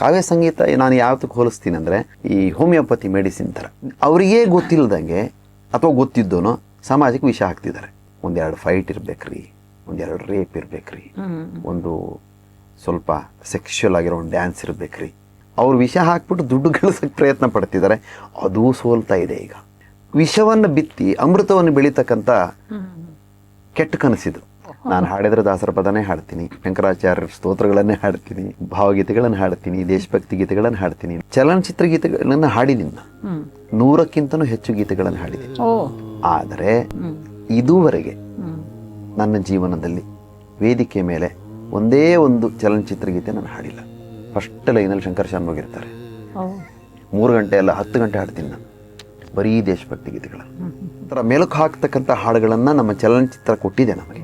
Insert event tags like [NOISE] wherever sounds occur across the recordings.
ಕಾವ್ಯ ಸಂಗೀತ ನಾನು ಯಾವತ್ತಕ್ಕೆ ಹೋಲಿಸ್ತೀನಿ ಅಂದರೆ ಈ ಹೋಮಿಯೋಪತಿ ಮೆಡಿಸಿನ್ ಥರ ಅವರಿಗೆ ಗೊತ್ತಿಲ್ಲದಂಗೆ ಅಥವಾ ಗೊತ್ತಿದ್ದೋನೋ ಸಮಾಜಕ್ಕೆ ವಿಷ ಹಾಕ್ತಿದ್ದಾರೆ. ಒಂದೆರಡು ಫೈಟ್ ಇರಬೇಕ್ರಿ ಒಂದೆರಡು ರೇಪ್ ಇರಬೇಕ್ರಿ ಒಂದು ಸ್ವಲ್ಪ ಸೆಕ್ಷುವಲ್ ಆಗಿರೋ ಒಂದು ಡ್ಯಾನ್ಸ್ ಇರಬೇಕ್ರಿ. ಅವ್ರು ವಿಷ ಹಾಕ್ಬಿಟ್ಟು ದುಡ್ಡು ಗಳಿಸೋಕ್ಕೆ ಪ್ರಯತ್ನ ಪಡ್ತಿದ್ದಾರೆ. ಅದು ಸೋಲ್ತಾ ಇದೆ ಈಗ. ವಿಷವನ್ನು ಬಿತ್ತಿ ಅಮೃತವನ್ನು ಬೆಳೀತಕ್ಕಂಥ ಕೆಟ್ಟ ಕನಸಿದು. ನಾನು ಹಾಡಿದ್ರೆ ದಾಸರ ಪದನೇ ಹಾಡ್ತೀನಿ. ಶಂಕರಾಚಾರ್ಯರ ಸ್ತೋತ್ರಗಳನ್ನೇ ಹಾಡ್ತೀನಿ. ಭಾವಗೀತೆಗಳನ್ನು ಹಾಡ್ತೀನಿ. ದೇಶಭಕ್ತಿ ಗೀತೆಗಳನ್ನು ಹಾಡ್ತೀನಿ. ಚಲನಚಿತ್ರ ಗೀತೆಗಳನ್ನು ಹಾಡಿದ್ದೀನಿ. ನೂರಕ್ಕಿಂತನೂ ಹೆಚ್ಚು ಗೀತೆಗಳನ್ನು ಹಾಡಿದ್ದೀನಿ. ಆದರೆ ಇದುವರೆಗೆ ನನ್ನ ಜೀವನದಲ್ಲಿ ವೇದಿಕೆ ಮೇಲೆ ಒಂದೇ ಒಂದು ಚಲನಚಿತ್ರ ಗೀತೆ ನಾನು ಹಾಡಿಲ್ಲ. ಫಸ್ಟ್ ಲೈನಲ್ಲಿ ಶಂಕರ್ ಶಾನ್ ಹೋಗಿರ್ತಾರೆ. ಮೂರು ಗಂಟೆ ಅಲ್ಲ ಹತ್ತು ಗಂಟೆ ಹಾಡ್ತೀನಿ ನಾನು. ಬರೀ ದೇಶಭಕ್ತಿ ಗೀತೆಗಳ ಒಂಥರ ಮೆಲುಕು ಹಾಕ್ತಕ್ಕಂಥ ಹಾಡುಗಳನ್ನು ನಮ್ಮ ಚಲನಚಿತ್ರ ಕೊಟ್ಟಿದೆ ನಮಗೆ.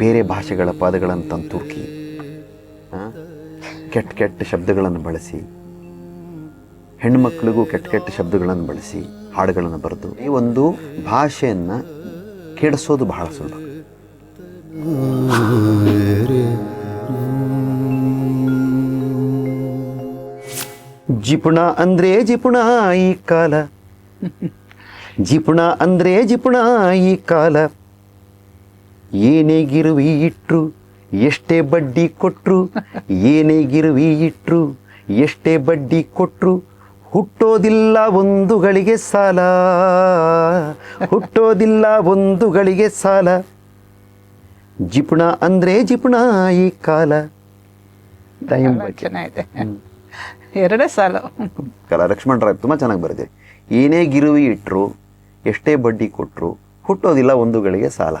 ಬೇರೆ ಭಾಷೆಗಳ ಪದಗಳನ್ನು ತಂದು ತುರುಕಿ ಕೆಟ್ಟ ಕೆಟ್ಟ ಶಬ್ದಗಳನ್ನು ಬಳಸಿ ಹೆಣ್ಮಕ್ಳಿಗೂ ಕೆಟ್ಟ ಕೆಟ್ಟ ಶಬ್ದಗಳನ್ನು ಬಳಸಿ ಹಾಡುಗಳನ್ನು ಬರೆದು, ಈ ಒಂದು ಭಾಷೆಯನ್ನು ಕೆಡಿಸೋದು ಬಹಳ ಸುಲಭ. ಜಿಪುಣ ಅಂದ್ರೆ ಜಿಪುಣ ಈ ಕಾಲ. ಜಿಪುಣ ಅಂದ್ರೆ ಜಿಪುಣ ಈ ಕಾಲ. ಏನೇ ಗಿರುವಿ ಇಟ್ರು ಎಷ್ಟೇ ಬಡ್ಡಿ ಕೊಟ್ಟರು ಏನೇ ಗಿರುವಿ ಇಟ್ರು ಎಷ್ಟೇ ಬಡ್ಡಿ ಕೊಟ್ಟರು ಹುಟ್ಟೋದಿಲ್ಲ ಒಂದು ಗಳಿಗೆ ಸಾಲ. ಹುಟ್ಟೋದಿಲ್ಲ ಒಂದು ಗಳಿಗೆ ಸಾಲ. ಜಿಪುಣ ಅಂದ್ರೆ ಜಿಪುಣ ಈ ಕಾಲ. ಟೈಮ್ ಚೆನ್ನಾಗಿದೆ. ಎರಡೇ ಸಾಲ. ಕಲ ಲಕ್ಷ್ಮಣ ರಾಯ್ ತುಂಬ ಚೆನ್ನಾಗಿ ಬರೆದಿದೆ ಏನೇ ಗಿರುವಿ ಇಟ್ಟರು ಎಷ್ಟೇ ಬಡ್ಡಿ ಕೊಟ್ಟರು ಹುಟ್ಟೋದಿಲ್ಲ ಒಂದು ಗಳಿಗೆ ಸಾಲ.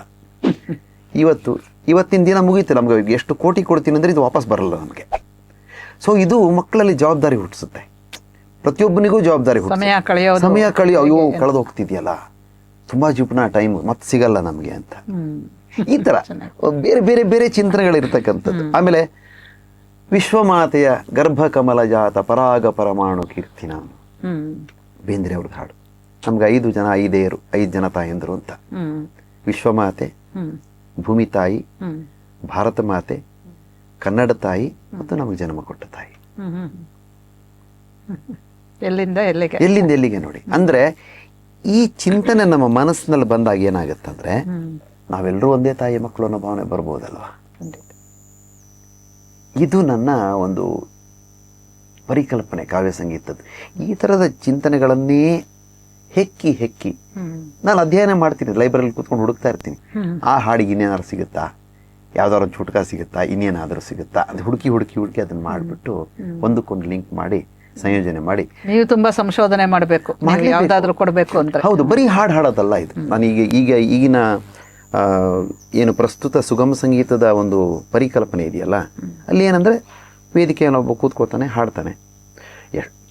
ಇವತ್ತು ಇವತ್ತಿನ ದಿನ ಮುಗೀತು ನಮಗೆ. ಎಷ್ಟು ಕೋಟಿ ಕೊಡ್ತೀನಿ ಅಂದರೆ ಇದು ವಾಪಸ್ ಬರಲ್ಲ ನಮಗೆ. ಸೊ ಇದು ಮಕ್ಕಳಲ್ಲಿ ಜವಾಬ್ದಾರಿ ಹುಟ್ಟಿಸುತ್ತೆ. ಪ್ರತಿಯೊಬ್ಬನಿಗೂ ಜವಾಬ್ದಾರಿ ಹುಟ್ಟಿಸುತ್ತೆ. ಸಮಯ ಕಳೆಯೋ ಸಮಯ ಕಳೆಯೋ ಅಯ್ಯೋ ಕಳೆದು ಹೋಗ್ತಿದ್ಯಲ್ಲ. ತುಂಬ ಜೀವನ ಟೈಮ್ ಮತ್ತೆ ಸಿಗಲ್ಲ ನಮಗೆ ಅಂತ. ಈ ಥರ ಬೇರೆ ಬೇರೆ ಬೇರೆ ಚಿಂತನೆಗಳಿರ್ತಕ್ಕಂಥದ್ದು. ಆಮೇಲೆ ವಿಶ್ವಮಾತೆಯ ಗರ್ಭಕಮಲ ಜಾತ ಪರಾಗ ಪರಮಾಣು ಕೀರ್ತಿನ ಬೇಂದ್ರೆ ಅವ್ರದ್ದು ಹಾಡು. ನಮ್ಗೆ ಐದು ಜನ ಐದೇರು ಐದು ಜನ ತಾಯಂದರು ಅಂತ. ವಿಶ್ವಮಾತೆ ಭೂಮಿ ತಾಯಿ ಭಾರತ ಮಾತೆ ಕನ್ನಡ ತಾಯಿ ಮತ್ತು ನಮಗೆ ಜನ್ಮ ಕೊಟ್ಟ ತಾಯಿ. ಎಲ್ಲಿಂದ ಎಲ್ಲಿಗೆ? ಎಲ್ಲಿಂದ ಎಲ್ಲಿಗೆ ನೋಡಿ. ಅಂದ್ರೆ ಈ ಚಿಂತನೆ ನಮ್ಮ ಮನಸ್ಸಿನಲ್ಲಿ ಬಂದಾಗ ಏನಾಗುತ್ತಂದ್ರೆ ಅಂದ್ರೆ ನಾವೆಲ್ಲರೂ ಒಂದೇ ತಾಯಿ ಮಕ್ಕಳು ಅನ್ನೋ ಭಾವನೆ ಬರ್ಬೋದಲ್ವಾ? ಇದು ನನ್ನ ಒಂದು ಪರಿಕಲ್ಪನೆ ಕಾವ್ಯ ಸಂಗೀತದ್ದು. ಈ ಥರದ ಚಿಂತನೆಗಳನ್ನೇ ಹೆಕ್ಕಿ ಹೆಕ್ಕಿ. ನಾನು ಅಧ್ಯಯನ ಮಾಡ್ತೀನಿ ಲೈಬ್ರರಿ ಕೂತ್ಕೊಂಡು ಹುಡುಕ್ತಾ ಇರ್ತೀನಿ. ಆ ಹಾಡಿಗೆ ಇನ್ನೇನಾದ್ರು ಸಿಗುತ್ತಾ? ಯಾವ್ದಾದ್ರು ಒಂದು ಚುಟ್ಕ ಸಿಗುತ್ತಾ? ಇನ್ನೇನಾದರೂ ಸಿಗುತ್ತಾ? ಅದು ಹುಡುಕಿ ಹುಡುಕಿ ಹುಡುಕಿ ಅದನ್ನ ಮಾಡಿಬಿಟ್ಟು ಒಂದಕ್ಕೊಂದು ಲಿಂಕ್ ಮಾಡಿ ಸಂಯೋಜನೆ ಮಾಡಿ. ನೀವು ತುಂಬಾ ಸಂಶೋಧನೆ ಮಾಡಬೇಕು. ಯಾವ್ದಾದ್ರು ಕೊಡಬೇಕು ಅಂದ್ರೆ ಹೌದು ಬರೀ ಹಾಡು ಹಾಡೋದಲ್ಲ ಇದು. ನಾನೀಗ ಈಗ ಈಗಿನ ಆ, ಏನು ಪ್ರಸ್ತುತ ಸುಗಮ ಸಂಗೀತದ ಒಂದು ಪರಿಕಲ್ಪನೆ ಇದೆಯಲ್ಲ ಅಲ್ಲಿ ಏನಂದ್ರೆ ವೇದಿಕೆಯನ್ನು ಒಬ್ಬ ಕೂತ್ಕೋತಾನೆ ಹಾಡ್ತಾನೆ.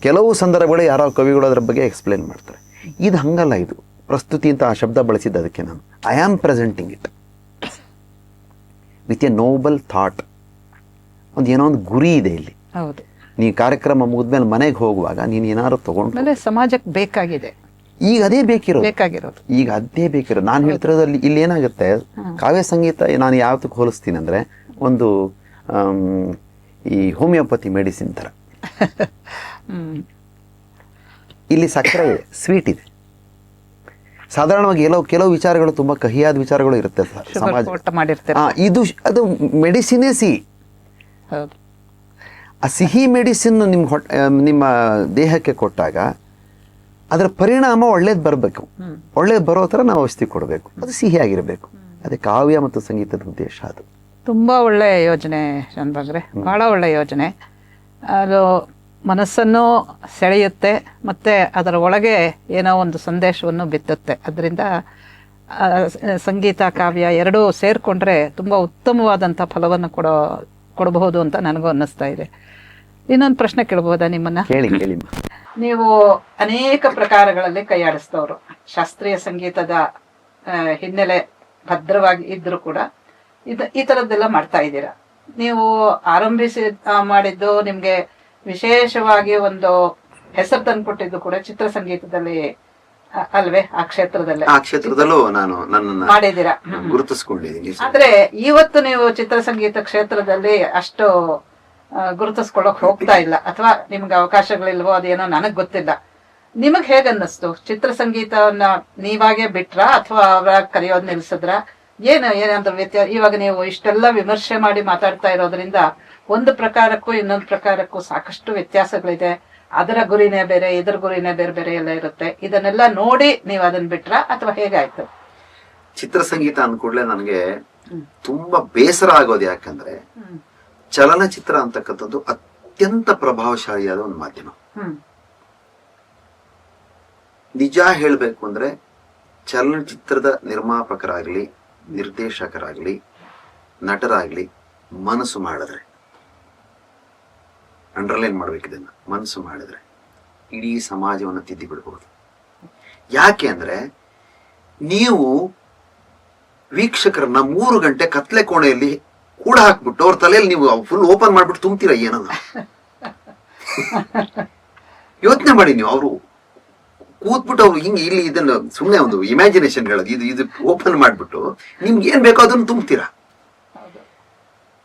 ಕೆಲವು ಸಂದರ್ಭಗಳು ಯಾರೋ ಕವಿಗಳು ಅದರ ಬಗ್ಗೆ ಎಕ್ಸ್ಪ್ಲೇನ್ ಮಾಡ್ತಾರೆ. ಇದು ಹಂಗಲ್ಲ ಇದು. ಪ್ರಸ್ತುತಿ ಅಂತ ಆ ಶಬ್ದ ಬಳಸಿದ್ದು ಅದಕ್ಕೆ ನಾನು. I am presenting it with a noble thought ಒಂದು ಏನೋ ಒಂದು ಗುರಿ ಇದೆ ಇಲ್ಲಿ. ಹೌದು. ನೀ ಕಾರ್ಯಕ್ರಮ ಮುಗಿದ್ಮೇಲೆ ಮನೆಗೆ ಹೋಗುವಾಗ ನೀನು ಏನಾದ್ರು ತಗೊಂಡು ಸಮಾಜಕ್ಕೆ ಬೇಕಾಗಿದೆ. ಈಗ ಅದೇ ಬೇಕಿರೋದು. ಬೇಕಾಗಿರೋದು. ಈಗ ಅದೇ ಬೇಕಿರೋದು. ನಾನು ಹೇಳ್ತಿರೋದಲ್ಲಿ ಇಲ್ಲಿ ಏನಾಗುತ್ತೆ? ಕಾವ್ಯ ಸಂಗೀತ ನಾನು ಯಾವತ್ತಕ್ಕೆ ಹೋಲಿಸ್ತೀನಿ ಅಂದರೆ ಒಂದು ಈ ಹೋಮಿಯೋಪತಿ ಮೆಡಿಸಿನ್ ಥರ. [LAUGHS] ಇಲ್ಲಿ ಸಕ್ಕರೆ ಸ್ವೀಟ್ ಇದೆ. ಸಾಧಾರಣವಾಗಿ ಕೆಲವು ಕೆಲವು ವಿಚಾರಗಳು ತುಂಬ ಕಹಿಯಾದ ವಿಚಾರಗಳು ಇರುತ್ತೆ ಸಮಾಜ ಇದು ಅದು ಮೆಡಿಸಿನೇ ಸಿಹಿ. ಆ ಸಿಹಿ ಮೆಡಿಸಿನ್ ನಿಮ್ಮ ಹೊಟ್ಟೆ ನಿಮ್ಮ ದೇಹಕ್ಕೆ ಕೊಟ್ಟಾಗ ಅದರ ಪರಿಣಾಮ ಒಳ್ಳೇದು ಬರಬೇಕು. ಒಳ್ಳೇದು ಬರೋ ಥರ ನಾವು ಔಷಧಿ ಕೊಡಬೇಕು. ಅದು ಸಿಹಿಯಾಗಿರಬೇಕು ಅದೇ ಕಾವ್ಯ ಮತ್ತು ಸಂಗೀತದ ಉದ್ದೇಶ ಅದು. ತುಂಬಾ ಒಳ್ಳೆ ಯೋಜನೆ ಶಾನ್ಭಾಗ್ರೆ ಭಾಳ ಒಳ್ಳೆ ಯೋಜನೆ. ಅದು ಮನಸ್ಸನ್ನು ಸೆಳೆಯುತ್ತೆ ಮತ್ತೆ ಅದರ ಒಳಗೆ ಏನೋ ಒಂದು ಸಂದೇಶವನ್ನು ಬಿತ್ತುತ್ತೆ. ಅದರಿಂದ ಸಂಗೀತ ಕಾವ್ಯ ಎರಡೂ ಸೇರಿಕೊಂಡ್ರೆ ತುಂಬ ಉತ್ತಮವಾದಂಥ ಫಲವನ್ನು ಕೊಡೋ ಕೊಡಬಹುದು ಅಂತ ನನಗೂ ಅನ್ನಿಸ್ತಾ ಇದೆ. ಇನ್ನೊಂದು ಪ್ರಶ್ನೆ ಕೇಳ್ಬೋದಾ ನಿಮ್ಮನ್ನ? ಕೇಳಿ ಕೇಳಿ. ನೀವು ಅನೇಕ ಪ್ರಕಾರಗಳಲ್ಲಿ ಕೈಯಾಡಿಸ್ತವ್ರು. ಶಾಸ್ತ್ರೀಯ ಸಂಗೀತದ ಹಿನ್ನೆಲೆ ಭದ್ರವಾಗಿ ಇದ್ದರೂ ಕೂಡ ಇದು ಈ ಥರದ್ದೆಲ್ಲ ಮಾಡ್ತಾ ಇದ್ದೀರಾ. ನೀವು ಆರಂಭಿಸಿ ಮಾಡಿದ್ದು ನಿಮ್ಗೆ ವಿಶೇಷವಾಗಿ ಒಂದು ಹೆಸರು ತಂದ್ಕೊಟ್ಟಿದ್ದು ಕೂಡ ಚಿತ್ರ ಸಂಗೀತದಲ್ಲಿ ಅಲ್ವೇ ಆ ಕ್ಷೇತ್ರದಲ್ಲೇ. ಆ ಕ್ಷೇತ್ರದಲ್ಲೂ ನಾನು ನನ್ನನ್ನು ಮಾಡಿದ್ದೀರಾ? ಗುರುತಿಸ್ಕೊಂಡಿದ್ದೀನಿ ಆದ್ರೆ ಇವತ್ತು ನೀವು ಚಿತ್ರ ಸಂಗೀತ ಕ್ಷೇತ್ರದಲ್ಲಿ ಅಷ್ಟು ಗುರುತಿಸ್ಕೊಳ್ಳೋಕ್ ಹೋಗ್ತಾ ಇಲ್ಲ. ಅಥವಾ ನಿಮ್ಗೆ ಅವಕಾಶಗಳಿಲ್ವೋ ಅದೇನೋ ನನಗ್ ಗೊತ್ತಿಲ್ಲ. ನಿಮಗ್ ಹೇಗ್ ಚಿತ್ರ ಸಂಗೀತವನ್ನ ನೀವಾಗೆ ಬಿಟ್ರಾ? ಅಥವಾ ಅವರ ಕರೆಯೋದ್ ನಿಲ್ಸಿದ್ರ? ಏನು ಏನಾದ್ರು ವ್ಯತ್ಯಾಸ ಇವಾಗ ನೀವು ಇಷ್ಟೆಲ್ಲ ವಿಮರ್ಶೆ ಮಾಡಿ ಮಾತಾಡ್ತಾ ಇರೋದ್ರಿಂದ ಒಂದು ಪ್ರಕಾರಕ್ಕೂ ಇನ್ನೊಂದು ಪ್ರಕಾರಕ್ಕೂ ಸಾಕಷ್ಟು ವ್ಯತ್ಯಾಸಗಳಿದೆ. ಅದರ ಗುರಿನೇ ಬೇರೆ ಇದರ ಗುರಿನೇ ಬೇರೆ ಬೇರೆ ಎಲ್ಲ ಇರುತ್ತೆ. ಇದನ್ನೆಲ್ಲ ನೋಡಿ ನೀವು ಅದನ್ನ ಬಿಟ್ರಾ ಅಥವಾ ಹೇಗಾಯ್ತು? ಚಿತ್ರಸಂಗೀತ ಅಂದ್ಕೂಡ್ಲೆ ನನಗೆ ತುಂಬಾ ಬೇಸರ ಆಗೋದು ಯಾಕಂದ್ರೆ ಚಲನಚಿತ್ರ ಅಂತಕ್ಕಂಥದ್ದು ಅತ್ಯಂತ ಪ್ರಭಾವಶಾಲಿಯಾದ ಒಂದು ಮಾಧ್ಯಮ. ನಿಜ ಹೇಳಬೇಕು ಅಂದ್ರೆ ಚಲನಚಿತ್ರದ ನಿರ್ಮಾಪಕರಾಗ್ಲಿ ನಿರ್ದೇಶಕರಾಗ್ಲಿ ನಟರಾಗ್ಲಿ ಮನಸ್ಸು ಮಾಡಿದ್ರೆ ಅಂಡರ್ಲೈನ್ ಮಾಡ್ಬೇಕು ಇದನ್ನ ಮನಸ್ಸು ಮಾಡಿದ್ರೆ. ಇಡೀ ಸಮಾಜವನ್ನು ತಿದ್ದಿ ಬಿಡ್ಬಹುದು ಯಾಕೆ ಅಂದ್ರೆ ನೀವು ವೀಕ್ಷಕರನ್ನ ಮೂರು ಗಂಟೆ ಕತ್ಲೆ ಕೋಣೆಯಲ್ಲಿ ಕೂಡ ಹಾಕ್ಬಿಟ್ಟು ಅವ್ರ ತಲೆಯಲ್ಲಿ ನೀವು ಫುಲ್ ಓಪನ್ ಮಾಡ್ಬಿಟ್ಟು ತುಂಬ್ತೀರ ಏನನ್ನ? ಯೋಚನೆ ಮಾಡಿ ನೀವು ಅವರು ಕೂತ್ಬಿಟ್ಟು ಅವ್ರು ಹಿಂಗೆ ಇಲ್ಲಿ ಇದನ್ನ ಸುಮ್ಮನೆ ಒಂದು ಇಮ್ಯಾಜಿನೇಷನ್ ಹೇಳೋದು ಇದು ಇದು ಓಪನ್ ಮಾಡ್ಬಿಟ್ಟು ನಿಮ್ಗೆ ಏನ್ ಬೇಕೋ ಅದನ್ನ ತುಂಬ್ತೀರಾ?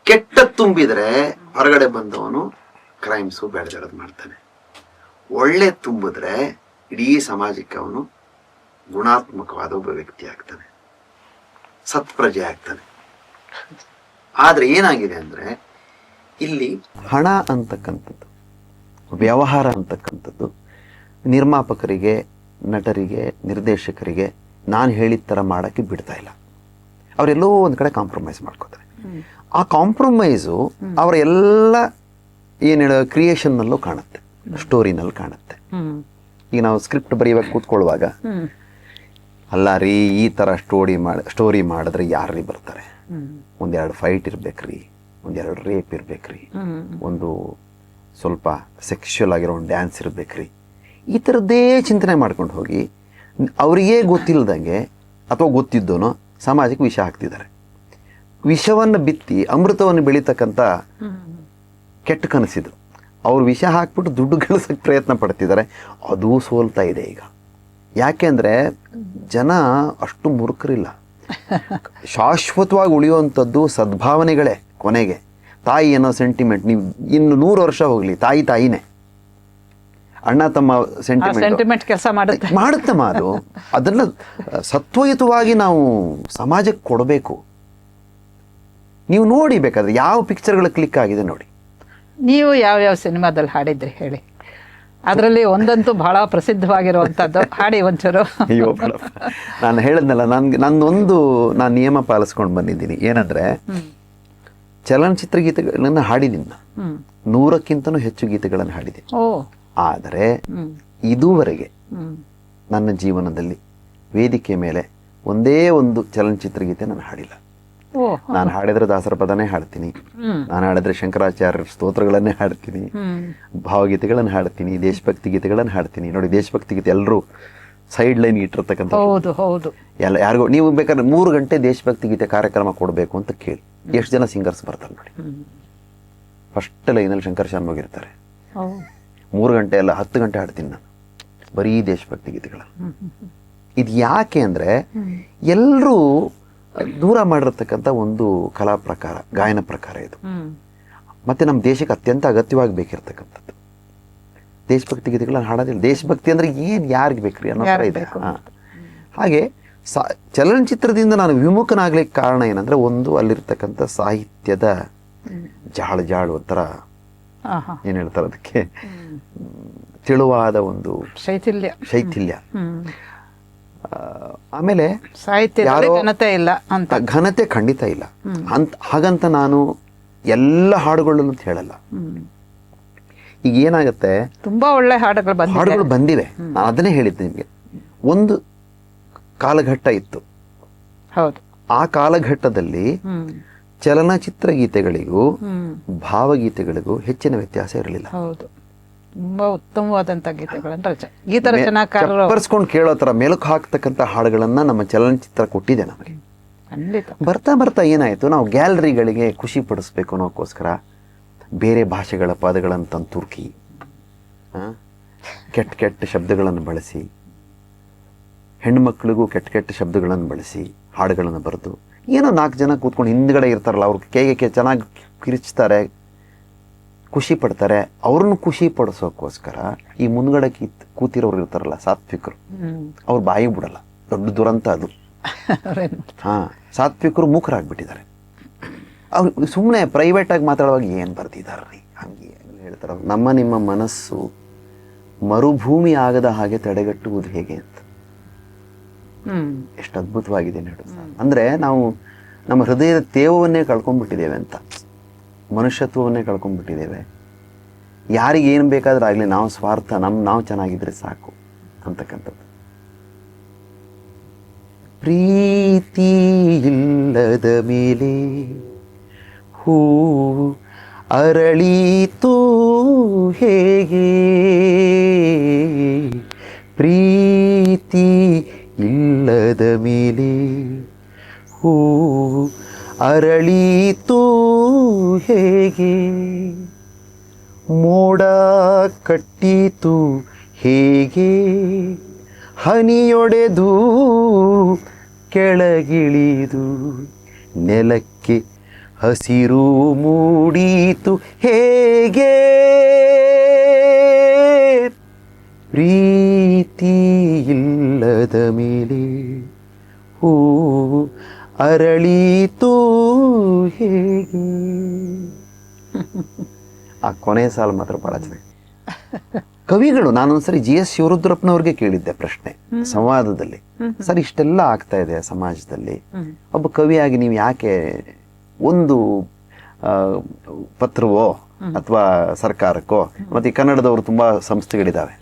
ಕೆಟ್ಟ ತುಂಬಿದ್ರೆ ಹೊರಗಡೆ ಬಂದವನು ಕ್ರೈಮ್ಸು ಬೆಳೆದಿರೋದು ಮಾಡ್ತಾನೆ. ಒಳ್ಳೆ ತುಂಬಿದ್ರೆ ಇಡೀ ಸಮಾಜಕ್ಕೆ ಅವನು ಗುಣಾತ್ಮಕವಾದ ಒಬ್ಬ ವ್ಯಕ್ತಿ ಆಗ್ತಾನೆ. ಸತ್ಪ್ರಜೆ ಆಗ್ತಾನೆ. ಆದರೆ ಏನಾಗಿದೆ ಅಂದರೆ ಇಲ್ಲಿ ಹಣ ಅಂತಕ್ಕಂಥದ್ದು ವ್ಯವಹಾರ ಅಂತಕ್ಕಂಥದ್ದು ನಿರ್ಮಾಪಕರಿಗೆ ನಟರಿಗೆ ನಿರ್ದೇಶಕರಿಗೆ ನಾನು ಹೇಳಿದ ಥರ ಮಾಡೋಕ್ಕೆ ಬಿಡ್ತಾ ಇಲ್ಲ. ಅವರೆಲ್ಲೋ ಒಂದು ಕಡೆ ಕಾಂಪ್ರಮೈಸ್ ಮಾಡ್ಕೋತಾರೆ. ಆ ಕಾಂಪ್ರಮೈಸು ಅವರ ಎಲ್ಲ ಏನು ಹೇಳೋ ಕ್ರಿಯೇಷನ್ನಲ್ಲೂ ಕಾಣುತ್ತೆ ಸ್ಟೋರಿನಲ್ಲಿ ಕಾಣುತ್ತೆ. ಈಗ ನಾವು ಸ್ಕ್ರಿಪ್ಟ್ ಬರೆಯುವಾಗ ಕೂತ್ಕೊಳ್ಳುವಾಗ ಅಲ್ಲ ರೀ ಈ ಥರ ಸ್ಟೋರಿ ಮಾಡಿ ಸ್ಟೋರಿ ಮಾಡಿದ್ರೆ ಯಾರ್ರೀ ಬರ್ತಾರೆ? ಒಂದೆರಡು ಫೈಟ್ ಇರ್ಬೇಕ್ರಿ ಒಂದೆರಡು ರೇಪ್ ಇರ್ಬೇಕ್ರಿ ಒಂದು ಸ್ವಲ್ಪ ಸೆಕ್ಷುಯಲ್ ಆಗಿರೋ ಒಂದು ಡ್ಯಾನ್ಸ್ ಇರ್ಬೇಕ್ರಿ ಈ ಥರದ್ದೇ ಚಿಂತನೆ ಮಾಡ್ಕೊಂಡು ಹೋಗಿ ಅವರಿಗೆ ಗೊತ್ತಿಲ್ಲದಂಗೆ ಅಥವಾ ಗೊತ್ತಿದ್ದೋನೋ ಸಮಾಜಕ್ಕೆ ವಿಷ ಹಾಕ್ತಿದ್ದಾರೆ. ವಿಷವನ್ನು ಬಿತ್ತಿ ಅಮೃತವನ್ನು ಬೆಳೀತಕ್ಕಂಥ ಕೆಟ್ಟ ಕನಸಿದು ಅವ್ರು ವಿಷ ಹಾಕ್ಬಿಟ್ಟು ದುಡ್ಡು ಗಳಿಸೋಕ್ಕೆ ಪ್ರಯತ್ನ ಪಡ್ತಿದ್ದಾರೆ ಅದು ಸೋಲ್ತಾ ಇದೆ ಈಗ. ಯಾಕೆಂದ್ರೆ ಜನ ಅಷ್ಟು ಮುರುಖರಿಲ್ಲ. ಶಾಶ್ವತವಾಗಿ ಉಳಿಯುವಂಥದ್ದು ಸದ್ಭಾವನೆಗಳೇ ಕೊನೆಗೆ. ತಾಯಿ ಅನ್ನೋ ಸೆಂಟಿಮೆಂಟ್ ನೀವು ಇನ್ನು ನೂರು ವರ್ಷ ಹೋಗಲಿ ತಾಯಿ ತಾಯಿನೇ. ಅಣ್ಣ ತಮ್ಮ ಸೆಂಟಿಮೆಂಟ್ ಕೆಲಸ ಮಾಡುತ್ತೆ. ಮಾಡುತ್ತಮ್ಮ ಅದು ಅದನ್ನ ಸತ್ವಯುತವಾಗಿ ನಾವು ಸಮಾಜಕ್ಕೆ ಕೊಡಬೇಕು. ನೀವು ನೋಡಿ ಬೇಕಾದ್ರೆ ಯಾವ ಪಿಕ್ಚರ್ಗಳು ಕ್ಲಿಕ್ ಆಗಿದೆ ನೋಡಿ. ನೀವು ಯಾವ್ಯಾವ ಸಿನಿಮಾದಲ್ಲಿ ಹಾಡಿದ್ರಿ ಹೇಳಿ. ಅದರಲ್ಲಿ ಒಂದಂತೂ ಬಹಳ ಪ್ರಸಿದ್ಧವಾಗಿರುವಂಥದ್ದು ಹಾಡಿ ಒಂಚೂರು. ಅಯ್ಯೋ. ನಾನು ಹೇಳಿದ್ನಲ್ಲ ನನ್ಗೆ ನನ್ನೊಂದು ನಾನು ನಿಯಮ ಪಾಲಿಸ್ಕೊಂಡು ಬಂದಿದ್ದೀನಿ. ಏನಂದ್ರೆ ಚಲನಚಿತ್ರ ಗೀತೆಗಳನ್ನು ಹಾಡಿದ್ದೀನಿ ನಾನು. ನೂರಕ್ಕಿಂತನೂ ಹೆಚ್ಚು ಗೀತೆಗಳನ್ನು ಹಾಡಿದೆ ಓ. ಆದರೆ ಇದುವರೆಗೆ ನನ್ನ ಜೀವನದಲ್ಲಿ ವೇದಿಕೆ ಮೇಲೆ ಒಂದೇ ಒಂದು ಚಲನಚಿತ್ರ ಗೀತೆ ನಾನು ಹಾಡಿಲ್ಲ. ನಾನು ಹಾಡಿದ್ರೆ ದಾಸರ ಪದನೇ ಹಾಡ್ತೀನಿ. ನಾನು ಹಾಡಿದ್ರೆ ಶಂಕರಾಚಾರ್ಯರ ಸ್ತೋತ್ರಗಳನ್ನೇ ಹಾಡ್ತೀನಿ. ಭಾವಗೀತೆಗಳನ್ನು ಹಾಡ್ತೀನಿ ದೇಶಭಕ್ತಿ ಗೀತೆಗಳನ್ನು ಹಾಡ್ತೀನಿ. ನೋಡಿ ದೇಶಭಕ್ತಿ ಗೀತೆ ಎಲ್ಲರೂ ಸೈಡ್ ಲೈನ್ ಇಟ್ಟಿರ್ತಕ್ಕಂಥ ಹೌದು ಹೌದು. ಎಲ್ಲ ಯಾರಿಗೂ ನೀವು ಬೇಕಾದ್ರೆ ಮೂರು ಗಂಟೆ ದೇಶಭಕ್ತಿ ಗೀತೆ ಕಾರ್ಯಕ್ರಮ ಕೊಡಬೇಕು ಅಂತ ಕೇಳಿ. ಎಷ್ಟು ಜನ ಸಿಂಗರ್ಸ್ ಬರ್ತಾರೆ ನೋಡಿ. ಫಸ್ಟ್ ಲೈನಲ್ಲಿ ಶಂಕರ್ ಓ. ಮೂರು ಗಂಟೆ ಅಲ್ಲ ಹತ್ತು ಗಂಟೆ ಹಾಡ್ತೀನಿ ನಾನು. ಬರೀ ದೇಶಭಕ್ತಿ ಗೀತೆಗಳ ಇದು ಯಾಕೆ ಅಂದರೆ ಎಲ್ಲರೂ ದೂರ ಮಾಡಿರ್ತಕ್ಕಂಥ ಒಂದು ಕಲಾ ಪ್ರಕಾರ ಗಾಯನ ಪ್ರಕಾರ ಇದು. ಮತ್ತೆ ನಮ್ಮ ದೇಶಕ್ಕೆ ಅತ್ಯಂತ ಅಗತ್ಯವಾಗಿ ಬೇಕಿರ್ತಕ್ಕಂಥದ್ದು. ದೇಶಭಕ್ತಿ ಗೀತೆಗಳನ್ನ ಹಾಡೋದಿಲ್ಲ. ದೇಶಭಕ್ತಿ ಅಂದ್ರೆ ಏನು ಯಾರಿಗೆ ಬೇಕ್ರಿ ಅನ್ನೋ ಥರ ಇದೆ. ಹಾಗೆ ಸಾ ಚಲನಚಿತ್ರದಿಂದ ನಾನು ವಿಮುಖನಾಗ್ಲಿಕ್ಕೆ ಕಾರಣ ಏನಂದ್ರೆ ಒಂದು ಅಲ್ಲಿರ್ತಕ್ಕಂಥ ಸಾಹಿತ್ಯದ ಜಾಳ ಜಾಳು ಒಂಥರ ಏನು ಹೇಳ್ತಾರೆ ಅದಕ್ಕೆ? ತೆಳುವಾದ ಒಂದು ಶೈಥಿಲ್ಯ. ಶೈಥಿಲ್ಯ. ಆಮೇಲೆ ಯಾರೋ- ಘನತೆ ಇಲ್ಲ ಅಂತ. ಘನತೆ ಖಂಡಿತ ಇಲ್ಲ. ಅಂತ ಹಾಗಂತ ನಾನು ಎಲ್ಲ ಹಾಡುಗಳನ್ನು ಅಂತ ಹೇಳಲ್ಲ. ಈಗ ಏನಾಗುತ್ತೆ? ತುಂಬಾ ಒಳ್ಳೆ ಹಾಡುಗಳು ಹಾಡುಗಳು ಬಂದಿವೆ. ನಾನು ಅದನ್ನೇ ಹೇಳಿದ್ದೆ ನಿಮಗೆ. ಒಂದು ಕಾಲಘಟ್ಟ ಇತ್ತು. ಹೌದು. ಆ ಕಾಲಘಟ್ಟದಲ್ಲಿ ಚಲನಚಿತ್ರ ಗೀತೆಗಳಿಗೂ ಭಾವಗೀತೆಗಳಿಗೂ ಹೆಚ್ಚಿನ ವ್ಯತ್ಯಾಸ ಇರಲಿಲ್ಲ. ಹೌದು. ತುಂಬಾ ಉತ್ತಮವಾದಂತ ಗೀತೆಗಳನ್ನ ರಚ ಗೀತ ರಚನಾಕಾರರು ಬರ್ಸ್ಕೊಂಡು ಕೇಳೋ ಥರ ಮೆಲುಕು ಹಾಕ್ತಕ್ಕಂಥ ಹಾಡುಗಳನ್ನ ನಮ್ಮ ಚಲನಚಿತ್ರ ಕೊಟ್ಟಿದೆ ನಮಗೆ. ಖಂಡಿತ. ಬರ್ತಾ ಬರ್ತಾ ಏನಾಯ್ತು? ನಾವು ಗ್ಯಾಲರಿಗಳಿಗೆ ಖುಷಿ ಪಡಿಸ್ಬೇಕು ಅನ್ನೋಕ್ಕೋಸ್ಕರ ಬೇರೆ ಭಾಷೆಗಳ ಪದಗಳನ್ನು ತಂದು ತುರ್ಕಿ ಕೆಟ್ಟ ಕೆಟ್ಟ ಶಬ್ದಗಳನ್ನು ಬಳಸಿ ಹೆಣ್ಮಕ್ಳಿಗೂ ಕೆಟ್ಟ ಕೆಟ್ಟ ಶಬ್ದಗಳನ್ನು ಬಳಸಿ ಹಾಡುಗಳನ್ನು ಬರೆದು ಏನೋ ನಾಲ್ಕು ಜನ ಕೂತ್ಕೊಂಡು ಹಿಂದ್ಗಡೆ ಇರ್ತಾರಲ್ಲ ಅವ್ರು ಕೈಗೆ ಕೆ ಚೆನ್ನಾಗಿ ಕಿರಿಚ್ತಾರೆ ಖುಷಿ ಪಡ್ತಾರೆ ಅವ್ರನ್ನ ಖುಷಿ ಪಡಿಸೋಕ್ಕೋಸ್ಕರ ಈ ಮುಂದ್ಗಡೆ ಕಿತ್ ಕೂತಿರೋರು ಇರ್ತಾರಲ್ಲ ಸಾತ್ವಿಕರು ಅವ್ರು ಬಾಯಿ ಬಿಡಲ್ಲ. ದೊಡ್ಡ ದುರಂತ ಅದು. ಹಾ ಸಾತ್ವಿಕರು ಮೂಕರಾಗ್ಬಿಟ್ಟಿದ್ದಾರೆ. ಅವ್ರು ಸುಮ್ಮನೆ ಪ್ರೈವೇಟಾಗಿ ಮಾತಾಡುವಾಗ ಏನು ಬರ್ತಿದಾರ್ರಿ ಹಂಗೆ ಹೇಳ್ತಾರೆ. ನಮ್ಮ ನಿಮ್ಮ ಮನಸ್ಸು ಮರುಭೂಮಿ ಆಗದ ಹಾಗೆ ತಡೆಗಟ್ಟುವುದು ಹೇಗೆ ಅಂತ. ಎಷ್ಟು ಅದ್ಭುತವಾಗಿದೆ ನೋಡಿ ಅಂದ್ರೆ ನಾವು ನಮ್ಮ ಹೃದಯದ ತೇವವನ್ನೇ ಕಳ್ಕೊಂಡ್ಬಿಟ್ಟಿದ್ದೇವೆ ಅಂತ. ಮನುಷ್ಯತ್ವವನ್ನೇ ಕಳ್ಕೊಂಡ್ಬಿಟ್ಟಿದ್ದೇವೆ. ಯಾರಿಗೇನು ಬೇಕಾದರೂ ಆಗಲಿ, ನಾವು ಸ್ವಾರ್ಥ ನಮ್ಮ ನಾವು ಚೆನ್ನಾಗಿದ್ದರೆ ಸಾಕು ಅಂತಕ್ಕಂಥದ್ದು. ಪ್ರೀತಿ ಇಲ್ಲದ ಮೇಲೆ ಹೂ ಅರಳೀತು ಹೇಗೆ? ಪ್ರೀತಿ ಇಲ್ಲದ ಮೇಲೆ ಹೂ ಅರಳೀತು ಹೇಗೆ? ಮೋಡ ಕಟ್ಟಿತು ಹೇಗೆ? ಹನಿಯೊಡೆದು ಕೆಳಗಿಳಿದು ನೆಲಕ್ಕೆ ಹಸಿರು ಮೂಡೀತು ಹೇಗೆ? ಪ್ರೀತಿ ಇಲ್ಲದ ಮೇಲೆ ಹೂವು ಅರಳೀತು ಹೇಗೆ ಆ ಕೊನೆಯ ಸಾಲು ಮಾತ್ರ ಬಹಳ ಚೆನ್ನಾಗಿ. ಕವಿಗಳು ನಾನೊಂದ್ಸರಿ ಜಿ ಎಸ್ ಶಿವರುದ್ರಪ್ಪನವ್ರಿಗೆ ಕೇಳಿದ್ದೆ ಪ್ರಶ್ನೆ ಸಂವಾದದಲ್ಲಿ. ಸರ್ ಇಷ್ಟೆಲ್ಲ ಆಗ್ತಾ ಇದೆ ಸಮಾಜದಲ್ಲಿ. ಒಬ್ಬ ಕವಿಯಾಗಿ ನೀವು ಯಾಕೆ ಒಂದು ಪತ್ರವೋ ಅಥವಾ ಸರ್ಕಾರಕ್ಕೋ ಮತ್ತೆ ಈ ಕನ್ನಡದವರು ತುಂಬಾ ಸಂಸ್ಥೆಗಳಿದಾವೆ.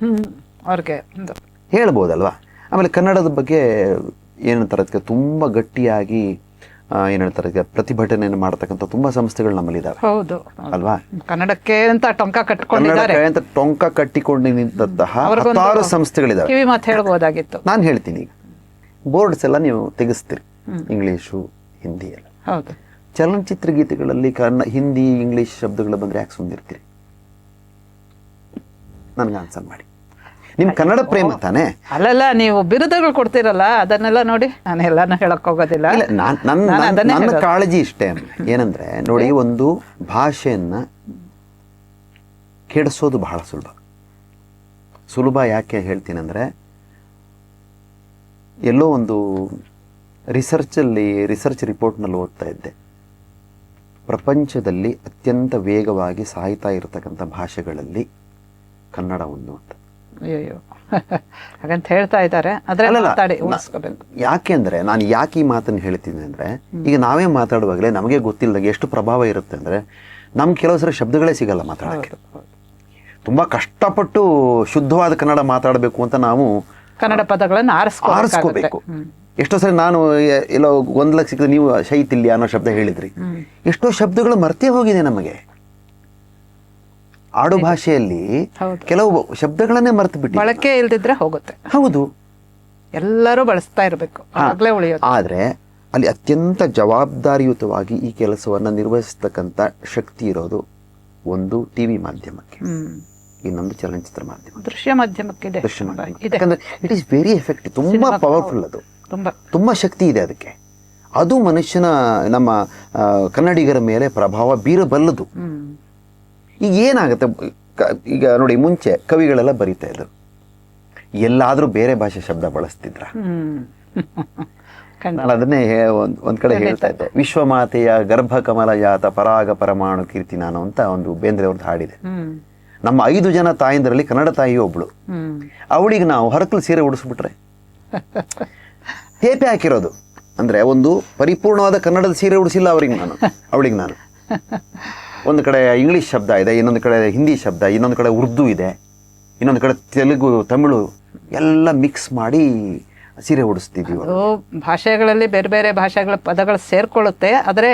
ಹೇಳ್ಬೋದಲ್ವಾ? ಆಮೇಲೆ ಕನ್ನಡದ ಬಗ್ಗೆ ಏನಂತಾರೆ ಅದಕ್ಕೆ? ತುಂಬ ಗಟ್ಟಿಯಾಗಿ ಏನ್ ಹೇಳ್ತಾರೆ ಅದಕ್ಕೆ? ಪ್ರತಿಭಟನೆಯನ್ನು ಮಾಡ್ತಕ್ಕಂಥ ತುಂಬಾ ಸಂಸ್ಥೆಗಳು ನಮ್ಮಲ್ಲಿದ್ದಾವೆ ಹೌದು. ಅಲ್ವಾ? ಕನ್ನಡಕ್ಕೆ ಅಂತ ಟೊಂಕ ಕಟ್ಟಿಕೊಂಡಿದ್ದಾರೆ. ಅಂತ ಟೊಂಕ ಕಟ್ಟಿಕೊಂಡು ನಿಂತಹ ಹತ್ತಾರು ಸಂಸ್ಥೆಗಳಿದಾವೆ. ಕಿವಿ ಮಾತು ಹೇಳ್ಬೋದಾಗಿತ್ತು ನಾನು ಹೇಳ್ತೀನಿ ಈಗ. ಬೋರ್ಡ್ಸ್ ಎಲ್ಲ ನೀವು ತೆಗೆಸ್ತೀರಿ. ಇಂಗ್ಲೀಷು ಹಿಂದಿ ಎಲ್ಲ. ಹೌದು. ಚಲನಚಿತ್ರ ಗೀತೆಗಳಲ್ಲಿ ಕನ್ನಡ ಹಿಂದಿ ಇಂಗ್ಲಿಷ್ ಶಬ್ದಗಳು ಬಂದ್ರೆ ಯಾಕೆ ಸುಂದಿರ್ತೀರಿ ನನಗೆ ಆನ್ಸರ್ ಮಾಡಿ. ನಿಮ್ ಕನ್ನಡ ಪ್ರೇಮ ತಾನೆ? ಅಲ್ಲಲ್ಲ ನೀವು ಬಿರುದುಗಳು ಕೊಡ್ತೀರಲ್ಲ ಅದನ್ನೆಲ್ಲ ನೋಡಿ ನಾನು ಎಲ್ಲಾನು ಹೇಳಕ್ ಹೋಗೋದಿಲ್ಲ. ಇಲ್ಲ ನಾನ್- ನನ್ನ ನಾನು ನನ್ನ- ಅದನ್ನೇ ನನ್ನ ಹೇಳೋದು. ಕಾಳಜಿ ಇಷ್ಟೇ ಏನಂದ್ರೆ ನೋಡಿ ಒಂದು ಭಾಷೆಯನ್ನ ಕೆಡಿಸೋದು ಬಹಳ ಸುಲಭ. ಸುಲಭ ಯಾಕೆ ಹೇಳ್ತೀನಿ ಅಂದ್ರೆ ಎಲ್ಲೋ ಒಂದು ರಿಸರ್ಚಲ್ಲಿ ರಿಸರ್ಚ್ ರಿಪೋರ್ಟ್ನಲ್ಲಿ ಓದ್ತಾ ಇದ್ದೆ. ಪ್ರಪಂಚದಲ್ಲಿ ಅತ್ಯಂತ ವೇಗವಾಗಿ ಸಾಯ್ತಾ ಇರತಕ್ಕಂಥ ಭಾಷೆಗಳಲ್ಲಿ ಕನ್ನಡ ಒಂದು ಅಂತ ಅಯ್ಯೋ [LAUGHS] ಹಾಗಂತ ಹೇಳ್ತಾ ಇದ್ದಾರೆ. ಆದ್ರೆ ಅಲ್ಲಲ್ಲ, ಮಾತಾಡಿ ನಾ- ಉಳಿಸ್ಕೋಬೇಕು. ಯಾಕೆ ಅಂದ್ರೆ ನಾನು ಯಾಕೆ ಈ ಮಾತನ್ನು ಹೇಳ್ತೀನಿ ಅಂದ್ರೆ ಈಗ ನಾವೇ ಮಾತಾಡುವಾಗಲೇ ನಮಗೆ ಗೊತ್ತಿಲ್ಲದಾಗ ಎಷ್ಟು ಪ್ರಭಾವ ಇರುತ್ತೆ ಅಂದ್ರೆ ನಮ್ಗೆ ಕೆಲವು ಸರಿ ಶಬ್ದಗಳೇ ಸಿಗಲ್ಲ ಮಾತಾಡೋಕ್ಕೆ. ತುಂಬಾ ಕಷ್ಟಪಟ್ಟು ಶುದ್ಧವಾದ ಕನ್ನಡ ಮಾತಾಡಬೇಕು ಅಂತ ನಾವು ಕನ್ನಡ ಪದಗಳನ್ನು ಆರಿಸ್ಕೋಬೇಕು. ಎಷ್ಟೋ ಸರಿ ನಾನು ಎಲ್ಲೋ ಎಲ್ಲೋ ಗೊಂದಲಕ್ಕೆ ಸಿಕ್ಕಿದ್ರೆ ನೀವು ಶೈತಿಲ್ಯ ಅನ್ನೋ ಶಬ್ದ ಹೇಳಿದ್ರಿ. ಎಷ್ಟೋ ಶಬ್ದಗಳು ಮರ್ತೇ ಹೋಗಿದೆ ನಮಗೆ. ಆಡು ಭಾಷೆಯಲ್ಲಿ ಕೆಲವು ಶಬ್ದಗಳನ್ನೇ ಮರೆತು ಬಿಟ್ಟು ಬಳಕೆ ಇಲ್ದಿದ್ರೆ ಹೋಗುತ್ತೆ. ಹೌದು. ಎಲ್ಲರೂ ಬಳಸ್ತಾ ಇರಬೇಕು. ಆಗಲೇ ಉಳಿಯೋದು ಆದರೆ ಅಲ್ಲಿ ಅತ್ಯಂತ ಜವಾಬ್ದಾರಿಯುತವಾಗಿ ಈ ಕೆಲಸವನ್ನು ನಿರ್ವಹಿಸ್ತಕ್ಕಂಥ ಶಕ್ತಿ ಇರೋದು ಒಂದು ಟಿವಿ ಮಾಧ್ಯಮಕ್ಕೆ. ಇನ್ನೊಂದು ಚಲನಚಿತ್ರ ಮಾಧ್ಯಮ. ದೃಶ್ಯ ಮಾಧ್ಯಮಕ್ಕೆ ದೃಶ್ಯ ಮಾಧ್ಯಮ. ಯಾಕಂದ್ರೆ ಇಟ್ ಈಸ್ ವೆರಿ ಎಫೆಕ್ಟಿವ್ ತುಂಬಾ ಪವರ್ಫುಲ್ ಅದು. ತುಂಬಾ. ತುಂಬಾ ಶಕ್ತಿ ಇದೆ ಅದಕ್ಕೆ. ಅದು ಮನುಷ್ಯನ ನಮ್ಮ ಕನ್ನಡಿಗರ ಮೇಲೆ ಪ್ರಭಾವ ಬೀರಬಲ್ಲದು. ಈಗ ಏನಾಗುತ್ತೆ? ಈಗ ನೋಡಿ ಮುಂಚೆ ಕವಿಗಳೆಲ್ಲ ಬರೀತಾ ಇದ್ರು. ಎಲ್ಲಾದ್ರೂ ಬೇರೆ ಭಾಷೆ ಶಬ್ದ ಬಳಸ್ತಿದ್ರ? ನಾನು ಅದನ್ನೇ ಒಂದ್ ಒಂದ್ ಕಡೆ ಹೇಳ್ತಾ ಇದ್ದೆ. ವಿಶ್ವಮಾತೆಯ ಗರ್ಭ ಕಮಲ ಜಾತ ಪರಾಗ ಪರಮಾಣು ಕೀರ್ತಿ ನಾನು ಅಂತ ಒಂದು ಬೇಂದ್ರೆ ಅವ್ರದ್ದು ಹಾಡಿದೆ. ನಮ್ಮ ಐದು ಜನ ತಾಯಿಂದರಲ್ಲಿ ಕನ್ನಡ ತಾಯಿ ಒಬ್ಳು. ಅವಳಿಗೆ ನಾವು ಹರಕಲು ಸೀರೆ ಉಡಿಸ್ಬಿಟ್ರೆ. ಹೇಪೆ ಹಾಕಿರೋದು. ಅಂದ್ರೆ ಒಂದು ಪರಿಪೂರ್ಣವಾದ ಕನ್ನಡದ ಸೀರೆ ಉಡಿಸಿಲ್ಲ ಅವ್ರಿಗೆ ನಾನು. ಅವಳಿಗೆ ನಾನು. ಒಂದು ಕಡೆ ಇಂಗ್ಲಿಷ್ ಶಬ್ದ ಇದೆ ಇನ್ನೊಂದು ಕಡೆ ಹಿಂದಿ ಶಬ್ದ ಇನ್ನೊಂದು ಕಡೆ ಉರ್ದು ಇದೆ ಇನ್ನೊಂದು ಕಡೆ ತೆಲುಗು ತಮಿಳು ಎಲ್ಲ ಮಿಕ್ಸ್ ಮಾಡಿ ಸೀರೆ ಉಡಿಸ್ತೀವಿ ಭಾಷೆಗಳಲ್ಲಿ ಬೇರೆ ಬೇರೆ ಭಾಷೆಗಳ ಪದಗಳು ಸೇರ್ಕೊಳ್ಳುತ್ತೆ ಆದರೆ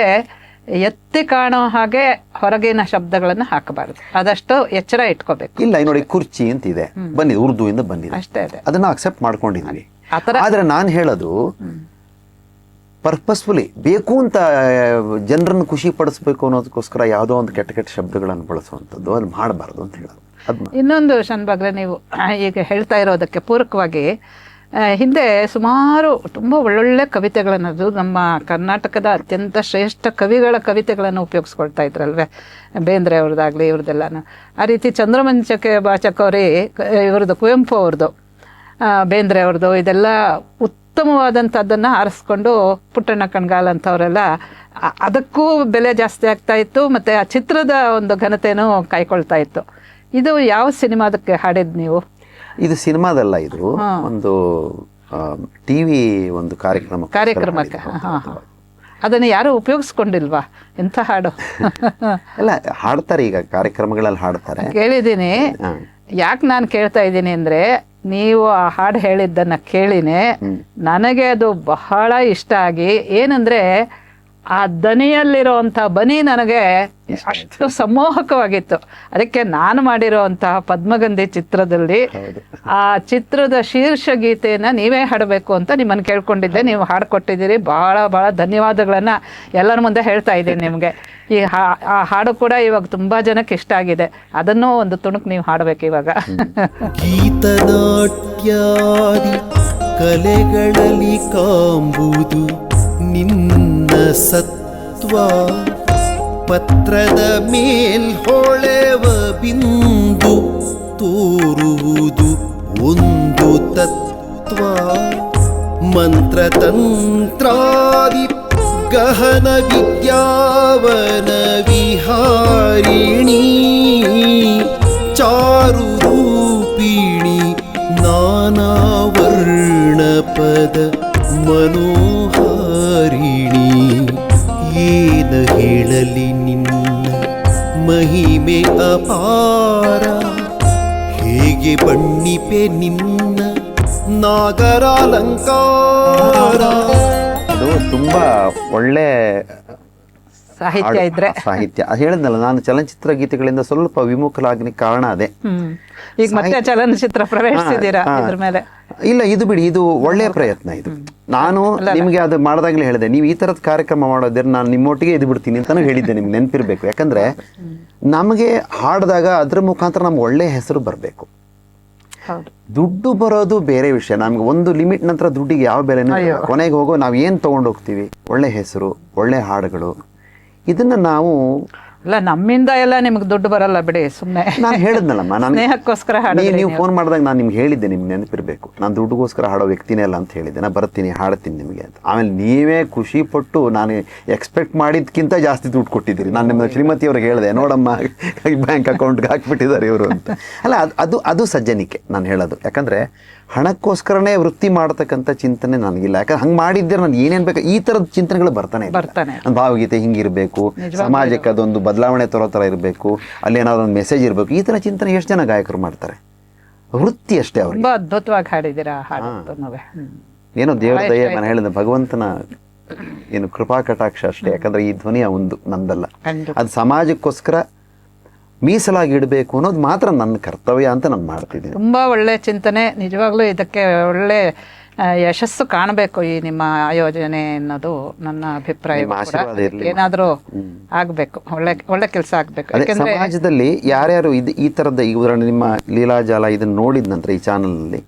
ಎತ್ತಿ ಕಾಣೋ ಹಾಗೆ ಹೊರಗಿನ ಶಬ್ದಗಳನ್ನು ಹಾಕಬಾರದು. ಅದಷ್ಟು ಎಚ್ಚರ ಇಟ್ಕೋಬೇಕು. ಇಲ್ಲ ನೋಡಿ ಕುರ್ಚಿ ಅಂತ ಇದೆ ಬನ್ನಿ ಉರ್ದು ಇಂದ ಬನ್ನಿ ಅಷ್ಟೇ ಅದೇ. ಅದನ್ನ ಅಕ್ಸೆಪ್ಟ್ ಮಾಡ್ಕೊಂಡಿದ್ವಿ ಥರ ಆದ್ರೆ ನಾನು ಹೇಳೋದು ಪರ್ಪಸ್ಫುಲಿ ಬೇಕು ಅಂತ ಜನರನ್ನು ಖುಷಿ ಪಡಿಸ್ಬೇಕು ಅನ್ನೋದಕ್ಕೋಸ್ಕರ ಯಾವುದೋ ಒಂದು ಕೆಟ್ಟ ಕೆಟ್ಟ ಶಬ್ದಗಳನ್ನು ಬಳಸುವಂಥದ್ದು, ಅದು ಮಾಡಬಾರ್ದು ಅಂತ ಹೇಳೋದು. ಇನ್ನೊಂದು ಶನ್ಭಾಗ್ರೆ ನೀವು ಈಗ ಹೇಳ್ತಾ ಇರೋದಕ್ಕೆ ಪೂರಕವಾಗಿ ಹಿಂದೆ ಸುಮಾರು ತುಂಬ ಒಳ್ಳೊಳ್ಳೆ ಕವಿತೆಗಳನ್ನು ನಮ್ಮ ಕರ್ನಾಟಕದ ಅತ್ಯಂತ ಶ್ರೇಷ್ಠ ಕವಿಗಳ ಕವಿತೆಗಳನ್ನು ಉಪಯೋಗಿಸ್ಕೊಳ್ತಾ ಇದ್ರಲ್ವೇ, ಬೇಂದ್ರೆ ಅವ್ರದ್ದಾಗಲಿ, ಇವ್ರದ್ದೆಲ್ಲನೂ. ಆ ರೀತಿ ಚಂದ್ರಮಂಚಕ್ಕೆ ಬಾಚಕವರಿ ಇವ್ರದ್ದು ಕುವೆಂಪು ಅವ್ರದ್ದು ಬೇಂದ್ರೆ ಅವ್ರದ್ದು, ಇದೆಲ್ಲ ಉತ್ತಮವಾದಂಥದ್ದನ್ನು ಆರಿಸ್ಕೊಂಡು ಪುಟ್ಟಣ್ಣ ಕಣ್ಗಾಲ್ ಅಂಥವರೆಲ್ಲ ಅದಕ್ಕೂ ಬೆಲೆ ಜಾಸ್ತಿ ಆಗ್ತಾ ಇತ್ತು ಮತ್ತು ಆ ಚಿತ್ರದ ಒಂದು ಘನತೆಯೂ ಕಾಯ್ಕೊಳ್ತಾ ಇತ್ತು. ಇದು ಯಾವ ಸಿನಿಮಾದಕ್ಕೆ ಹಾಡಿದ್ದು ನೀವು? ಇದು ಸಿನಿಮಾದಲ್ಲ ಇದು. ಒಂದು ಟಿವಿ ಒಂದು ಕಾರ್ಯಕ್ರಮ ಕಾರ್ಯಕ್ರಮಕ್ಕೆ ಅದನ್ನು ಯಾರು ಉಪಯೋಗಿಸ್ಕೊಂಡಿಲ್ವಾ? ಎಂಥ ಹಾಡು? [LAUGHS] ಅಲ್ಲ ಹಾಡ್ತಾರೆ ಈಗ ಕಾರ್ಯಕ್ರಮಗಳಲ್ಲಿ ಹಾಡ್ತಾರೆ. ಕೇಳಿದ್ದೀನಿ. ಯಾಕೆ ನಾನು ಕೇಳ್ತಾ ಇದ್ದೀನಿ ಅಂದರೆ ನೀವು ಆ ಹಾಡು ಹೇಳಿದ್ದನ್ನು ಕೇಳಿನೇ ನನಗೆ ಅದು ಬಹಳ ಇಷ್ಟ ಆಗಿ ಏನಂದರೆ ಆ ದನಿಯಲ್ಲಿರುವಂತಹ ಬನಿ ನನಗೆ ಅಷ್ಟು ಸಮೋಹಕವಾಗಿತ್ತು. ಅದಕ್ಕೆ ನಾನು ಮಾಡಿರುವಂತಹ ಪದ್ಮಗಂಧಿ ಚಿತ್ರದಲ್ಲಿ ಆ ಚಿತ್ರದ ಶೀರ್ಷ ಗೀತೆಯನ್ನು ನೀವೇ ಹಾಡಬೇಕು ಅಂತ ನಿಮ್ಮನ್ನು ಕೇಳ್ಕೊಂಡಿದ್ದೆ. ನೀವು ಹಾಡ್ಕೊಟ್ಟಿದ್ದೀರಿ. ಭಾಳ ಭಾಳ ಧನ್ಯವಾದಗಳನ್ನು ಎಲ್ಲರ ಮುಂದೆ ಹೇಳ್ತಾ ಇದ್ದೀನಿ ನಿಮಗೆ. ಈ ಹಾ ಆ ಹಾಡು ಕೂಡ ಇವಾಗ ತುಂಬ ಜನಕ್ಕೆ ಇಷ್ಟ ಆಗಿದೆ. ಅದನ್ನು ಒಂದು ತುಣುಕು ನೀವು ಹಾಡಬೇಕು ಇವಾಗ. ಗೀತನಾಟ್ಯಾದಿ ಕಲೆಗಳಲ್ಲಿ ಕಾಂಬುದು ನಿನ್ನ ಸತ್ವ ಪತ್ರದ ಮೇಲ್ಹೊಳೆವ ಬಿಂದು ಮಹಿಮೆ ಅಪಾರ. ಹೇಗೆ ಬಣ್ಣಿಪೆ ನಿನ್ನ ನಾಗರಾಲಂಕಾರ? ಅದು ತುಂಬಾ ಒಳ್ಳೆ ಸಾಹಿತ್ಯ ಇದ್ರೆ. ಸಾಹಿತ್ಯ. ಅದು ಹೇಳಿದ್ನಲ್ಲ ನಾನು ಚಲನಚಿತ್ರ ಗೀತೆಗಳಿಂದ ಸ್ವಲ್ಪ ವಿಮುಖಲಾಗಲಿಕ್ಕೆ ಕಾರಣ ಅದೇ. ಈಗ ಮತ್ತೆ ಚಲನಚಿತ್ರ ಪ್ರವೇಶಿಸಿದ್ದೀರಾ. ಇದ್ರ ಮೇಲೆ? ಇಲ್ಲ ಇದು ಬಿಡಿ ಇದು ಒಳ್ಳೆಯ ಪ್ರಯತ್ನ ಇದು. ನಾನು ನಿಮಗೆ ಅದು ಮಾಡಿದಾಗಲೇ ಹೇಳಿದೆ. ನೀವು ಈ ಥರದ ಕಾರ್ಯಕ್ರಮ ಮಾಡೋದ್ರೆ ನಾನು ನಿಮ್ಮೊಟ್ಟಿಗೆ ಇದು ಬಿಡ್ತೀನಿ ಅಂತಾನು ಹೇಳಿದ್ದೆ ನಿಮ್ಗೆ ನೆನಪಿರಬೇಕು. ಯಾಕಂದ್ರೆ ನಮಗೆ ಹಾಡಿದಾಗ ಅದ್ರ ಮುಖಾಂತರ ನಮ್ಗೆ ಒಳ್ಳೆಯ ಹೆಸರು ಬರಬೇಕು. ದುಡ್ಡು ಬರೋದು ಬೇರೆ ವಿಷಯ. ನಮ್ಗೆ ಒಂದು ಲಿಮಿಟ್ ನಂತರ ದುಡ್ಡಿಗೆ ಯಾವ ಬೆಲೆನೂ. ಕೊನೆಗೆ ಹೋಗೋ ನಾವು ಏನು ತಗೊಂಡು ಹೋಗ್ತೀವಿ ಒಳ್ಳೆ ಹೆಸರು ಒಳ್ಳೆ ಹಾಡುಗಳು. ಇದನ್ನ ನಾವು ಅಲ್ಲ ನಮ್ಮಿಂದ ಎಲ್ಲ ನಿಮ್ಗೆ ದುಡ್ಡು ಬರಲ್ಲ ಬಿಡಿ ಸುಮ್ಮನೆ ನಾನು ಹೇಳಿದ್ನಲ್ಲಮ್ಮ ನಾನು ಸ್ನೇಹಕ್ಕೋಸ್ಕರ ಹಾಡಿ ಹಾಡಿದ್ರಿ ನೀವು. ಫೋನ್ ಮಾಡಿದಾಗ ನಾನು ನಿಮ್ಗೆ ಹೇಳಿದ್ದೆ ನಿಮ್ಗೆ ನೆನಪಿರಬೇಕು. ನಾನು ದುಡ್ಡುಗೋಸ್ಕರ ಹಾಡೋ ವ್ಯಕ್ತಿನೇ ಅಲ್ಲ ಅಂತ ಹೇಳಿದ್ದೆ. ನಾನು ಬರ್ತೀನಿ ಹಾಡ್ತೀನಿ ನಿಮಗೆ ಅಂತ. ಆಮೇಲೆ ನೀವೇ ಖುಷಿ ಪಟ್ಟು ನಾನು ಎಕ್ಸ್ಪೆಕ್ಟ್ ಮಾಡಿದ್ಕಿಂತ ಜಾಸ್ತಿ ದುಡ್ಡು ಕೊಟ್ಟಿದ್ದೀರಿ. ನಾನು ನಿಮ್ಮ ಶ್ರೀಮತಿ ಅವ್ರಿಗೆ ಹೇಳಿದೆ ನೋಡಮ್ಮ ಬ್ಯಾಂಕ್ ಅಕೌಂಟ್ಗೆ ಹಾಕಿಬಿಟ್ಟಿದ್ದಾರೆ ಇವರು ಅಂತ. ಅಲ್ಲ ಅದು ಅದು ಅದು ಸಜ್ಜನಿಕೆ ನಾನು ಹೇಳೋದು. ಯಾಕಂದ್ರೆ ಹಣಕ್ಕೋಸ್ಕರನೇ ವೃತ್ತಿ ಮಾಡತಕ್ಕಂಥ ಚಿಂತನೆ ನನಗಿಲ್ಲ. ಯಾಕಂದ್ರೆ ಹಂಗೆ ಮಾಡಿದ್ದರೆ ನಾನು ಏನೇನು ಬೇಕು ಈ ಥರದ ಚಿಂತನೆಗಳು ಬರ್ತಾನೆ. ಬರ್ತಾನೆ. ಭಾವಗೀತೆ ಹಿಂಗಿರಬೇಕು ಸಮಾಜಕ್ಕೆ ಅದೊಂದು ಬದಲಾವಣೆ ತರೋ ಥರ ಇರಬೇಕು ಅಲ್ಲಿ ಏನಾದ್ರು ಒಂದು ಮೆಸೇಜ್ ಇರಬೇಕು ಈ ಥರ ಚಿಂತನೆ ಎಷ್ಟು ಜನ ಗಾಯಕರು ಮಾಡ್ತಾರೆ? ವೃತ್ತಿ ಅಷ್ಟೇ ಅವ್ರು ತುಂಬಾ ಅದ್ಭುತವಾಗಿ ಹಾಡಿದ್ದೀರಾ ಏನೋ ದೇವರ ದಯ ನಾನು ಹೇಳಿದ ಭಗವಂತನ ಏನು ಕೃಪಾ ಕಟಾಕ್ಷ ಅಷ್ಟೇ ಯಾಕಂದ್ರೆ ಈ ಧ್ವನಿ ಒಂದು ನಂದಲ್ಲ. ಅದು ಸಮಾಜಕ್ಕೋಸ್ಕರ ಮೀಸಲಾಗಿ ಇಡಬೇಕು ಅನ್ನೋದು ಮಾತ್ರ ನನ್ನ ಕರ್ತವ್ಯ ಅಂತ ನಾನು ಮಾಡ್ತಿದ್ದೀನಿ. ತುಂಬಾ ಒಳ್ಳೆ ಚಿಂತನೆ. ನಿಜವಾಗ್ಲೂ ಇದಕ್ಕೆ ಒಳ್ಳೆ ಯಶಸ್ಸು ಕಾಣಬೇಕು ಈ ನಿಮ್ಮ ಆಯೋಜನೆ ಅನ್ನೋದು ನನ್ನ ಅಭಿಪ್ರಾಯ ಏನಾದರೂ ಆಗಬೇಕು ಇರ್ಲಿ. ಏನಾದ್ರೂ ಆಗ್ಬೇಕು ಒಳ್ಳೆ ಒಳ್ಳೆ ಕೆಲಸ ಆಗಬೇಕು. ಸಮಾಜದಲ್ಲಿ ಯಾರ್ಯಾರು ಇದು ಈ ಥರದ ಈ ಉದಾಹರಣೆ ನಿಮ್ಮ ಲೀಲಾಜಾಲ ಇದನ್ನ ನೋಡಿದ ನಂತರ ಈ ಚಾನಲಲ್ಲಿ.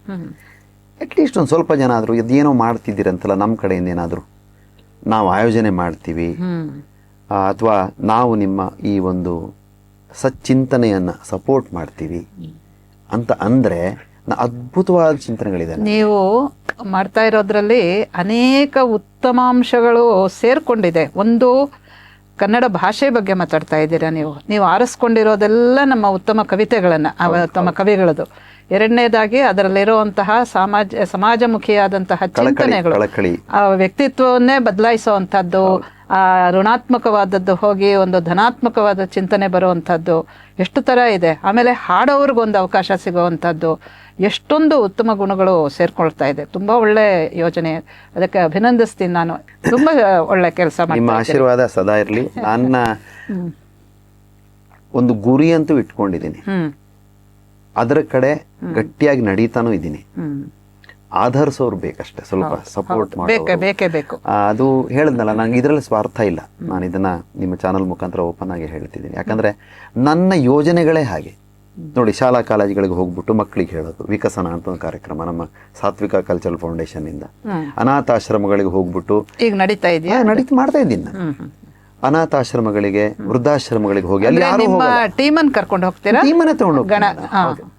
ಅಟ್ಲೀಸ್ಟ್ ಒಂದು ಸ್ವಲ್ಪ ಜನ ಆದರೂ ಇದೇನೋ ಮಾಡ್ತಿದ್ದೀರಂತಲ್ಲ ನಮ್ಮ ಕಡೆಯಿಂದ ಏನಾದರೂ? ನಾವು ಆಯೋಜನೆ ಮಾಡ್ತೀವಿ. ಅಥವಾ ನಾವು ನಿಮ್ಮ ಈ ಒಂದು ಸಚ್ಚಿಂತನೆಯನ್ನು ಸಪೋರ್ಟ್ ಮಾಡ್ತೀವಿ ಅಂತ ಅಂದರೆ ಅದ್ಭುತವಾದ ಚಿಂತನೆಗಳಿದೆ ನೀವು ಮಾಡ್ತಾ ಇರೋದ್ರಲ್ಲಿ ಅನೇಕ ಉತ್ತಮಾಂಶಗಳು ಸೇರ್ಕೊಂಡಿದೆ. ಒಂದು ಕನ್ನಡ ಭಾಷೆ ಬಗ್ಗೆ ಮಾತಾಡ್ತಾ ಇದ್ದೀರಾ ನೀವು? ನೀವು ಆರಿಸ್ಕೊಂಡಿರೋದೆಲ್ಲ ನಮ್ಮ ಉತ್ತಮ ಕವಿತೆಗಳನ್ನು ಉತ್ತಮ ಕವಿಗಳದು. ಎರಡನೇದಾಗಿ ಅದರಲ್ಲಿರುವಂತಹ ಸಮಾಜ ಸಮಾಜಮುಖಿಯಾದಂತಹ ಚಿಂತನೆಗಳು. ವ್ಯಕ್ತಿತ್ವವನ್ನೇ ಬದಲಾಯಿಸುವಂಥದ್ದು ಆ ಋಣಾತ್ಮಕವಾದದ್ದು ಹೋಗಿ ಒಂದು ಧನಾತ್ಮಕವಾದ ಚಿಂತನೆ ಬರುವಂಥದ್ದು ಎಷ್ಟು ಥರ ಇದೆ? ಆಮೇಲೆ ಹಾಡೋವ್ರಿಗೊಂದು ಅವಕಾಶ ಸಿಗುವಂಥದ್ದು ಎಷ್ಟೊಂದು ಉತ್ತಮ ಗುಣಗಳು ಸೇರ್ಕೊಳ್ತಾ ಇದೆ. ತುಂಬ ಒಳ್ಳೆ ಯೋಜನೆ. ಅದಕ್ಕೆ ಅಭಿನಂದಿಸ್ತೀನಿ ನಾನು. ತುಂಬ ಒಳ್ಳೆ ಕೆಲಸ ನಿಮ್ಮ ಆಶೀರ್ವಾದ ಸದಾ ಇರಲಿ. ನನ್ನ ಒಂದು ಗುರಿ ಅಂತೂ ಇಟ್ಕೊಂಡಿದ್ದೀನಿ. ಅದರ ಕಡೆ ಗಟ್ಟಿಯಾಗಿ ನಡೀತಾನೂ ಇದ್ದೀನಿ. ಆಧರಿಸೋರು ಬೇಕಷ್ಟೇ ಸ್ವಲ್ಪ ಸಪೋರ್ಟ್ ಬೇಕೇ ಅದು ಹೇಳಿದ್ನಲ್ಲ ನಂಗೆ ಇದರಲ್ಲಿ ಸ್ವಾರ್ಥ ಇಲ್ಲ. ನಾನು ಇದನ್ನ ನಿಮ್ಮ ಚಾನಲ್ ಮುಖಾಂತರ ಓಪನ್ ಆಗಿ ಹೇಳ್ತಿದ್ದೀನಿ. ಯಾಕಂದ್ರೆ ನನ್ನ ಯೋಜನೆಗಳೇ ಹಾಗೆ. ನೋಡಿ ಶಾಲಾ ಕಾಲೇಜುಗಳಿಗೆ ಹೋಗ್ಬಿಟ್ಟು ಮಕ್ಕಳಿಗೆ ಹೇಳೋದು ವಿಕಸನ ಅಂತ ಒಂದು ಕಾರ್ಯಕ್ರಮ ನಮ್ಮ ಸಾತ್ವಿಕ ಕಲ್ಚರಲ್ ಫೌಂಡೇಶನ್ನಿಂದ ಅನಾಥಾಶ್ರಮಗಳಿಗೆ ಹೋಗ್ಬಿಟ್ಟು ಈಗ ನಡೀತಾ ಇದೆಯಾ? ನಡೀತು ಮಾಡ್ತಾ ಇದ್ದೀನಿ ನಾನು. ಅನಾಥಾಶ್ರಮಗಳಿಗೆ ವೃದ್ಧಾಶ್ರಮಗಳಿಗೆ ಹೋಗಿ ಅಲ್ಲಿ ಯಾರು ಟೀಮನ್ನು ಕರ್ಕೊಂಡು ಹೋಗ್ತೀರಾ? ಟೀಮನ್ನ ತಗೊಂಡು.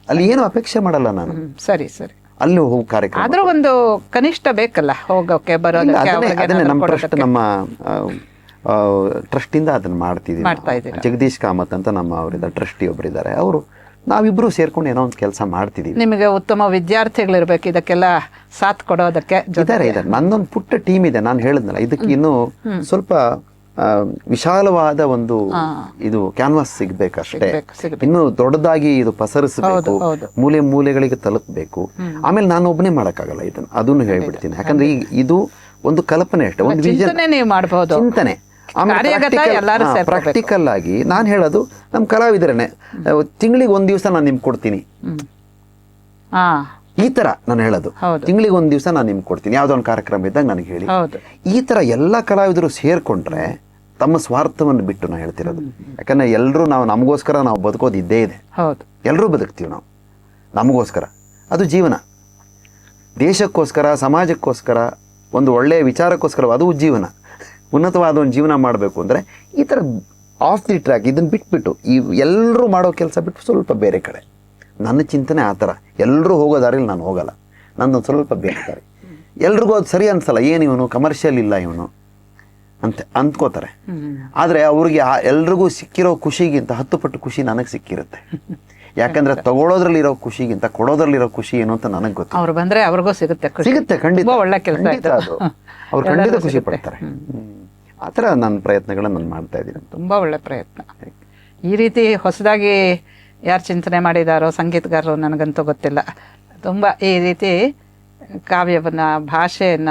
ಅಲ್ಲಿ ಏನು ಅಪೇಕ್ಷೆ ಮಾಡಲ್ಲ ನಾನು. ಸರಿ ಸರಿ. ಅಲ್ಲಿ ಹೋಗಿ ಕಾರ್ಯಕ್ರಮ ಆದ್ರೂ ಒಂದು ಕನಿಷ್ಠ ಬೇಕಲ್ಲ ಹೋಗೋಕೆ ಬರೋದಕ್ಕೆ ಅದನ್ನೇ ಅದನ್ನೇ ನಮ್ಮ ಟ್ರಸ್ಟ್. ನಮ್ಮ ಟ್ರಸ್ಟಿಂದ ಅದನ್ನ ಮಾಡ್ತಿದ್ದೀವಿ ಮಾಡ್ತಾ ಜಗದೀಶ್ ಕಾಮತ್ ಅಂತ ನಮ್ಮ ಅವರಿಂದ ಟ್ರಸ್ಟಿ ಒಬ್ಬರಿದ್ದಾರೆ ಅವರು ನಾವಿಬ್ರು ಸೇರ್ಕೊಂಡು ಏನೋ ಒಂದು ಕೆಲಸ ಮಾಡ್ತಿದ್ದೀವಿ. ನಿಮಗೆ ಉತ್ತಮ ವಿದ್ಯಾರ್ಥಿಗಳಿರ್ಬೇಕು ಇದಕ್ಕೆಲ್ಲ ಸಾಥ್ ಕೊಡೋದಕ್ಕೆ ಇದಾರೆ ಇದ್ದಾರೆ ಇದ್ದಾರೆ ನಂದೊಂದು ಪುಟ್ಟ ಟೀಮ್ ಇದೆ. ನಾನು ಹೇಳಿದ್ನಲ್ಲ ಇದಕ್ಕೆ ಇನ್ನೂ ಸ್ವಲ್ಪ ವಿಶಾಲವಾದ ಒಂದು ಇದು ಕ್ಯಾನ್ವಾಸ್ ಸಿಗ್ಬೇಕಷ್ಟೇ. ಸಿಗ್ಬೇಕು, ಸಿಗ್ಬೇಕು. ಇನ್ನು ದೊಡ್ಡದಾಗಿ ಇದು ಪಸರಿಸಬೇಕು. ಮೂಲೆ ಮೂಲೆಗಳಿಗೆ ತಲುಪಬೇಕು. ಆಮೇಲೆ ನಾನು ಒಬ್ಬನೇ ಮಾಡಕ್ಕಾಗಲ್ಲ ಇದನ್ನು. ಅದನ್ನು ಹೇಳ್ಬಿಡ್ತೀನಿ. ಯಾಕಂದ್ರೆ ಈಗ ಇದು ಒಂದು ಕಲ್ಪನೆ ಅಷ್ಟೇ ಒಂದು ಚಿಂತನೆ ಮಾಡಬಹುದು ಚಿಂತನೆ. ಕಾರ್ಯಗತ ಪ್ರಾಕ್ಟಿಕಲ್ ಆಗಿ ನಾನು ಹೇಳೋದು ನಮ್ಮ ಕಲಾವಿದರನ್ನೇ. ತಿಂಗಳಿಗೆ ಒಂದು ದಿವಸ ನಾನು ನಿಮ್ಗೆ ಕೊಡ್ತೀನಿ. ಈ ತರ ನಾನು ಹೇಳೋದು. ತಿಂಗಳಿಗೆ ಒಂದು ದಿವಸ ನಾನು ನಿಮ್ಗೆ ಕೊಡ್ತೀನಿ. ಯಾವ್ದೊಂದು ಒಂದು ಕಾರ್ಯಕ್ರಮ ಇದ್ದಾಗ ನನಗೆ ಹೇಳಿ. ಈ ತರ ಎಲ್ಲಾ ಕಲಾವಿದರು ಸೇರ್ಕೊಂಡ್ರೆ ತಮ್ಮ ಸ್ವಾರ್ಥವನ್ನು ಬಿಟ್ಟು ನಾ ಹೇಳ್ತಿರೋದು. ಯಾಕಂದ್ರೆ ಎಲ್ಲರೂ ನಾವು ನಮಗೋಸ್ಕರ ನಾವು ಬದುಕೋದು ಇದ್ದೇ ಇದೆ. ಹೌದು. ಎಲ್ಲರೂ ಬದುಕ್ತೀವಿ ನಾವು. ನಮಗೋಸ್ಕರ. ಅದು ಜೀವನ. ದೇಶಕ್ಕೋಸ್ಕರ ಸಮಾಜಕ್ಕೋಸ್ಕರ ಒಂದು ಒಳ್ಳೆಯ ವಿಚಾರಕ್ಕೋಸ್ಕರ ಅದು ಜೀವನ. ಉನ್ನತವಾದ ಒಂದು ಜೀವನ ಮಾಡಬೇಕು ಅಂದರೆ ಈ ಥರ ಆಫ್ ದಿ ಟ್ರ್ಯಾಕ್ ಇದನ್ನು ಬಿಟ್ಬಿಟ್ಟು ಈ ಎಲ್ಲರೂ ಮಾಡೋ ಕೆಲಸ ಬಿಟ್ಟು ಸ್ವಲ್ಪ ಬೇರೆ ಕಡೆ. ನನ್ನ ಚಿಂತನೆ ಆ ಥರ ಎಲ್ಲರೂ ಹೋಗೋ ದಾರಿಲಿ ನಾನು ಹೋಗಲ್ಲ. ನನ್ನೊಂದು ಸ್ವಲ್ಪ ಬೇರೆ ದಾರಿ. ಎಲ್ರಿಗೂ ಅದು ಸರಿ ಅನ್ಸಲ್ಲ. ಏನು ಇವನು? ಕಮರ್ಷಿಯಲ್ ಇಲ್ಲ ಇವನು. ಅಂತ ಅಂದ್ಕೋತಾರೆ. ಆದರೆ ಅವ್ರಿಗೆ ಆ ಎಲ್ರಿಗೂ ಸಿಕ್ಕಿರೋ ಖುಷಿಗಿಂತ ಹತ್ತು ಪಟ್ಟು ಖುಷಿ ನನಗೆ ಸಿಕ್ಕಿರುತ್ತೆ. [LAUGHS] ಯಾಕಂದ್ರೆ ತಗೊಳ್ಳೋದ್ರಲ್ಲಿರೋ ಖುಷಿಗಿಂತ ಕೊಡೋದ್ರಲ್ಲಿರೋ ಖುಷಿ ಏನು ಅಂತ ನನಗೆ ಗೊತ್ತು. ಅವ್ರು ಬಂದ್ರೆ ಅವ್ರಿಗೂ ಸಿಗುತ್ತೆ ಸಿಗುತ್ತೆ ಖಂಡಿತ. ಒಳ್ಳೆ ಕೆಲಸ ಅದು. ಅವ್ರು [LAUGHS] ಖಂಡಿತ ಖುಷಿ ಪಡ್ತಾರೆ. ಆ ಥರ ನನ್ನ ಪ್ರಯತ್ನಗಳನ್ನ ನಾನು ಮಾಡ್ತಾ ಇದ್ದೀನಿ ತುಂಬಾ ಒಳ್ಳೆ ಪ್ರಯತ್ನ. ಈ ರೀತಿ ಹೊಸದಾಗಿ ಯಾರು ಚಿಂತನೆ ಮಾಡಿದಾರೋ ಸಂಗೀತಗಾರರು ನನಗಂತೂ ಗೊತ್ತಿಲ್ಲ. ತುಂಬಾ ಈ ರೀತಿ ಕಾವ್ಯವನ್ನ ಭಾಷೆಯನ್ನ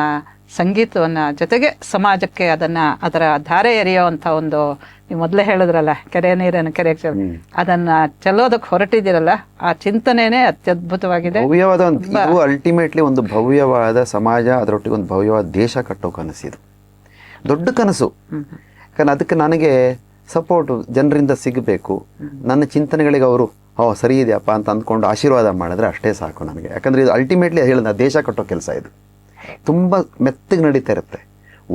ಸಂಗೀತವನ್ನ ಜೊತೆಗೆ ಸಮಾಜಕ್ಕೆ ಅದನ್ನ ಅದರ ಧಾರೆ ಎರೆಯುವಂಥ ಒಂದು ನೀವು ಮೊದಲೇ ಹೇಳಿದ್ರಲ್ಲ ಕೆರೆ ನೀರನ್ನು ಕೆರೆ ಅದನ್ನ ಚೆಲ್ಲೋದಕ್ಕೆ ಹೊರಟಿದ್ದೀರಲ್ಲ ಆ ಚಿಂತನೆನೇ ಅತ್ಯದ್ಭುತವಾಗಿದೆ. ಭವ್ಯವಾದ ಒಂದು ಅಲ್ಟಿಮೇಟ್ಲಿ ಒಂದು ಭವ್ಯವಾದ ಸಮಾಜ ಅದರೊಟ್ಟಿಗೆ ಒಂದು ಭವ್ಯವಾದ ದೇಶ ಕಟ್ಟೋ ಕನಸಿದು ದೊಡ್ಡ ಕನಸು. ಯಾಕಂದ್ರೆ ಅದಕ್ಕೆ ನನಗೆ ಸಪೋರ್ಟ್ ಜನರಿಂದ ಸಿಗಬೇಕು. ನನ್ನ ಚಿಂತನೆಗಳಿಗೆ ಅವರು ಓ ಸರಿ ಇದೆಯಪ್ಪ ಅಂತ ಅಂದ್ಕೊಂಡು ಆಶೀರ್ವಾದ ಮಾಡಿದ್ರೆ ಅಷ್ಟೇ ಸಾಕು ನನಗೆ. ಯಾಕಂದ್ರೆ ಇದು ಅಲ್ಟಿಮೇಟ್ಲಿ ಹೇಳಿದ ದೇಶ ಕಟ್ಟೋ ಕೆಲಸ ಇದು. ತುಂಬ ಮೆತ್ತಗೆ ನಡೀತಾ ಇರುತ್ತೆ.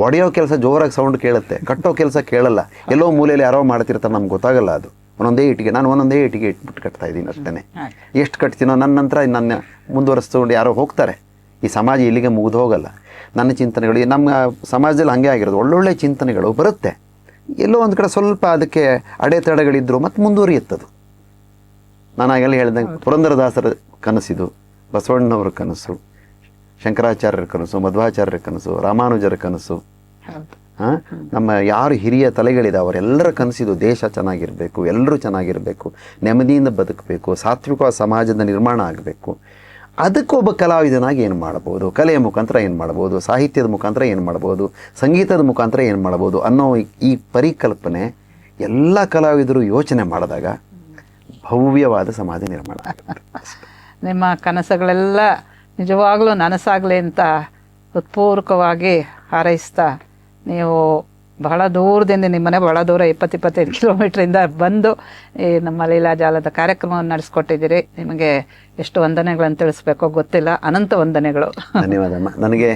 ಒಡೆಯೋ ಕೆಲಸ ಜೋರಾಗಿ ಸೌಂಡ್ ಕೇಳುತ್ತೆ ಕಟ್ಟೋ ಕೆಲಸ ಕೇಳಲ್ಲ. ಎಲ್ಲೋ ಮೂಲೆಯಲ್ಲಿ ಯಾರೋ ಮಾಡ್ತಿರ್ತಾರೆ ನಮ್ಗೆ ಗೊತ್ತಾಗಲ್ಲ ಅದು. ಒಂದೊಂದೇ ಇಟ್ಟಿಗೆ ನಾನು ಒಂದೊಂದೇ ಇಟ್ಟಿಗೆ ಇಟ್ಬಿಟ್ಟು ಕಟ್ತಾ ಇದ್ದೀನಿ ಅಷ್ಟೇ ಎಷ್ಟು ಕಟ್ತೀನೋ ನನ್ನ ನಂತರ ನನ್ನ ಮುಂದುವರಿಸ್ಕೊಂಡು ಯಾರೋ ಹೋಗ್ತಾರೆ. ಈ ಸಮಾಜ ಇಲ್ಲಿಗೆ ಮುಗಿದು ಹೋಗಲ್ಲ. ನನ್ನ ಚಿಂತನೆಗಳು ನಮ್ಮ ಸಮಾಜದಲ್ಲಿ ಹಾಗೆ ಆಗಿರೋದು. ಒಳ್ಳೊಳ್ಳೆ ಚಿಂತನೆಗಳು ಬರುತ್ತೆ. ಎಲ್ಲೋ ಒಂದು ಕಡೆ ಸ್ವಲ್ಪ ಅದಕ್ಕೆ ಅಡೆತಡೆಗಳಿದ್ರು ಮತ್ತೆ ಮುಂದುವರಿಯುತ್ತದು. ನಾನು ಆಗಲೇ ಹೇಳಿದಂಗೆ ಪುರಂದರದಾಸರ ಕನಸಿದು ಬಸವಣ್ಣನವರ ಕನಸು. ಶಂಕರಾಚಾರ್ಯರ ಕನಸು ಮಧ್ವಾಚಾರ್ಯರ ಕನಸು ರಾಮಾನುಜರ ಕನಸು ನಮ್ಮ ಯಾರು ಹಿರಿಯ ತಲೆಗಳಿದೆ ಅವರೆಲ್ಲರ ಕನಸಿದು ದೇಶ ಚೆನ್ನಾಗಿರಬೇಕು ಎಲ್ಲರೂ ಚೆನ್ನಾಗಿರಬೇಕು ನೆಮ್ಮದಿಯಿಂದ ಬದುಕಬೇಕು ಸಾತ್ವಿಕವಾದ ಸಮಾಜದ ನಿರ್ಮಾಣ ಆಗಬೇಕು. ಅದಕ್ಕೊಬ್ಬ ಕಲಾವಿದನಾಗಿ ಏನು ಮಾಡ್ಬೋದು ಕಲೆಯ ಮುಖಾಂತರ ಏನು ಮಾಡ್ಬೋದು ಸಾಹಿತ್ಯದ ಮುಖಾಂತರ ಏನು ಮಾಡ್ಬೋದು ಸಂಗೀತದ ಮುಖಾಂತರ ಏನು ಮಾಡ್ಬೋದು ಅನ್ನೋ ಈ- ಪರಿಕಲ್ಪನೆ ಎಲ್ಲ ಕಲಾವಿದರು ಯೋಚನೆ ಮಾಡಿದಾಗ ಭವ್ಯವಾದ ಸಮಾಜ ನಿರ್ಮಾಣ [LAUGHS] ನಿಮ್ಮ ಕನಸುಗಳೆಲ್ಲ ನಿಜವಾಗ್ಲೂ ನನಸಾಗಲಿ ಅಂತ ಉತ್ಪೂರ್ವಕವಾಗಿ ಹಾರೈಸ್ತಾ, ನೀವು ಬಹಳ ದೂರದಿಂದ ನಿಮ್ಮನೆ ಬಹಳ ದೂರ ಇಪ್ಪತ್ತು ಇಪ್ಪತ್ತೈದು ಕಿಲೋಮೀಟ್ರಿಂದ ಬಂದು ಈ ನಮ್ಮ ಲೀಲಾಜಾಲದ ಕಾರ್ಯಕ್ರಮವನ್ನು ನಡೆಸ್ಕೊಟ್ಟಿದ್ದೀರಿ. ನಿಮಗೆ ಎಷ್ಟು ವಂದನೆಗಳನ್ನು ತಿಳಿಸ್ಬೇಕೋ ಗೊತ್ತಿಲ್ಲ. ಅನಂತ ವಂದನೆಗಳು. ಧನ್ಯವಾದಮ್ಮ. ನನಗೆ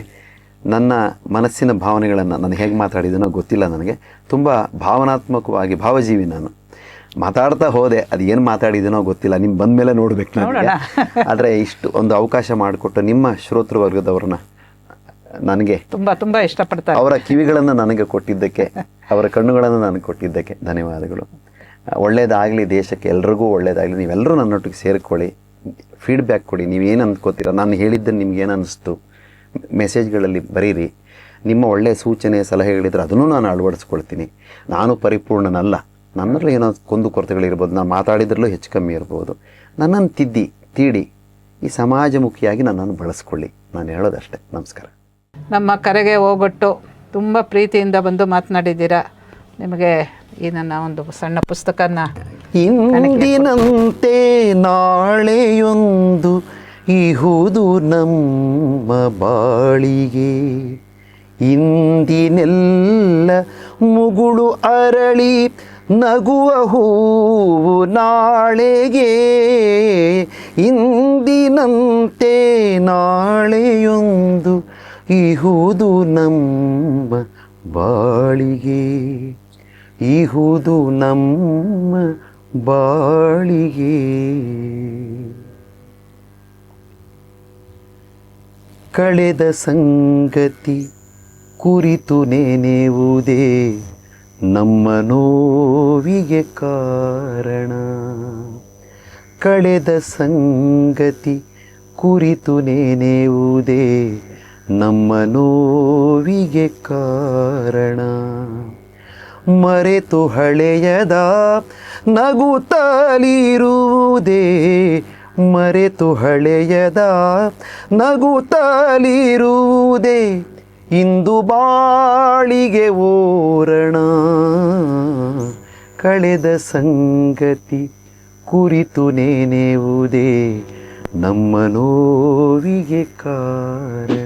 ನನ್ನ ಮನಸ್ಸಿನ ಭಾವನೆಗಳನ್ನು, ನಾನು ಹೇಗೆ ಮಾತಾಡಿದನೋ ಗೊತ್ತಿಲ್ಲ ನನಗೆ. ತುಂಬ ಭಾವನಾತ್ಮಕವಾಗಿ, ಭಾವಜೀವಿ ನಾನು. ಮಾತಾಡ್ತಾ ಹೋದೆ. ಅದು ಏನು ಮಾತಾಡಿದನೋ ಗೊತ್ತಿಲ್ಲ. ನಿಮ್ಮ ಬಂದ ಮೇಲೆ ನೋಡ್ಬೇಕು ನನಗೆ. ಆದರೆ ಇಷ್ಟು ಒಂದು ಅವಕಾಶ ಮಾಡಿಕೊಟ್ಟು ನಿಮ್ಮ ಶ್ರೋತೃವರ್ಗದವ್ರನ್ನ ನನಗೆ ತುಂಬ ತುಂಬ ಇಷ್ಟಪಡ್ತಾರೆ. ಅವರ ಕಿವಿಗಳನ್ನು ನನಗೆ ಕೊಟ್ಟಿದ್ದಕ್ಕೆ ಅವರ ಕಣ್ಣುಗಳನ್ನು ನನಗೆ ಕೊಟ್ಟಿದ್ದಕ್ಕೆ ಧನ್ಯವಾದಗಳು. ಒಳ್ಳೇದಾಗಲಿ ದೇಶಕ್ಕೆ ಎಲ್ರಿಗೂ ಒಳ್ಳೇದಾಗಲಿ. ನೀವೆಲ್ಲರೂ ನನ್ನೊಟ್ಟಿಗೆ ಸೇರಿಕೊಳ್ಳಿ. ಫೀಡ್ಬ್ಯಾಕ್ ಕೊಡಿ. ನೀವೇನು ಅಂದ್ಕೋತೀರ? ನಾನು ಹೇಳಿದ್ದನ್ನು ನಿಮ್ಗೆ ಏನು ಅನ್ನಿಸ್ತು ಮೆಸೇಜ್ಗಳಲ್ಲಿ ಬರೀರಿ. ನಿಮ್ಮ ಒಳ್ಳೆಯ ಸೂಚನೆ ಸಲಹೆಗಳಿದ್ರೆ ಅದನ್ನು ನಾನು ಅಳವಡಿಸ್ಕೊಳ್ತೀನಿ. ನಾನು ಪರಿಪೂರ್ಣನಲ್ಲ. ನನ್ನಲ್ಲಿ ಏನೋ ಕುಂದು ಕೊರತೆಗಳಿರ್ಬೋದು ನಾನು ಮಾತಾಡಿದ್ರಲ್ಲೂ ಹೆಚ್ಚು ಕಮ್ಮಿ ಇರ್ಬೋದು. ನನ್ನನ್ನು ತಿದ್ದಿ ತೀಡಿ ಈ ಸಮಾಜಮುಖಿಯಾಗಿ ನನ್ನನ್ನು ಬಳಸ್ಕೊಳ್ಳಿ. ನಾನು ಹೇಳೋದಷ್ಟೇ. ನಮಸ್ಕಾರ. ನಮ್ಮ ಕರೆಗೆ ಹೋಗೊಟ್ಟು ತುಂಬ ಪ್ರೀತಿಯಿಂದ ಬಂದು ಮಾತನಾಡಿದ್ದೀರಾ. ನಿಮಗೆ ಈ ನನ್ನ ಒಂದು ಸಣ್ಣ ಪುಸ್ತಕನ ಇಂದಿನಂತೆ ನಾಳೆಯೊಂದು ಇಹುದು ನಮ್ಮ ಬಾಳಿಗೆ. ಇಂದಿನೆಲ್ಲ ಮುಗುಳು ಅರಳಿ ನಗುವ ಹೂವು ನಾಳೆಗೆ, ಇಂದಿನಂತೆ ನಾಳೆಯೊಂದು ಇಹುದು ನಮ್ಮ ಬಾಳಿಗೆ, ಇಹುದು ನಮ್ಮ ಬಾಳಿಗೆ. ಕಳೆದ ಸಂಗತಿ ಕುರಿತು ನೆನೆಯುವುದೇ ನಮ್ಮ ನೋವಿಗೆ ಕಾರಣ. ಕಳೆದ ಸಂಗತಿ ಕುರಿತು ನೆನೆಯುವುದೇ ನಮ್ಮ ನೋವಿಗೆ ಕಾರಣ. ಮರೆತು ಹಳೆಯದ ನಗುತ್ತಲಿರುವುದೇ ಮರೆತು ಹಳೆಯದ ನಗುತ್ತಲಿರುವುದೇ ಇಂದು ಬಾಳಿಗೆ ಓರಣ ಕಳೆದ ಸಂಗತಿ ಕುರಿತು ನೆನೆಯುವುದೇ ನಮ್ಮ ನೋವಿಗೆ ಕಾರಣ.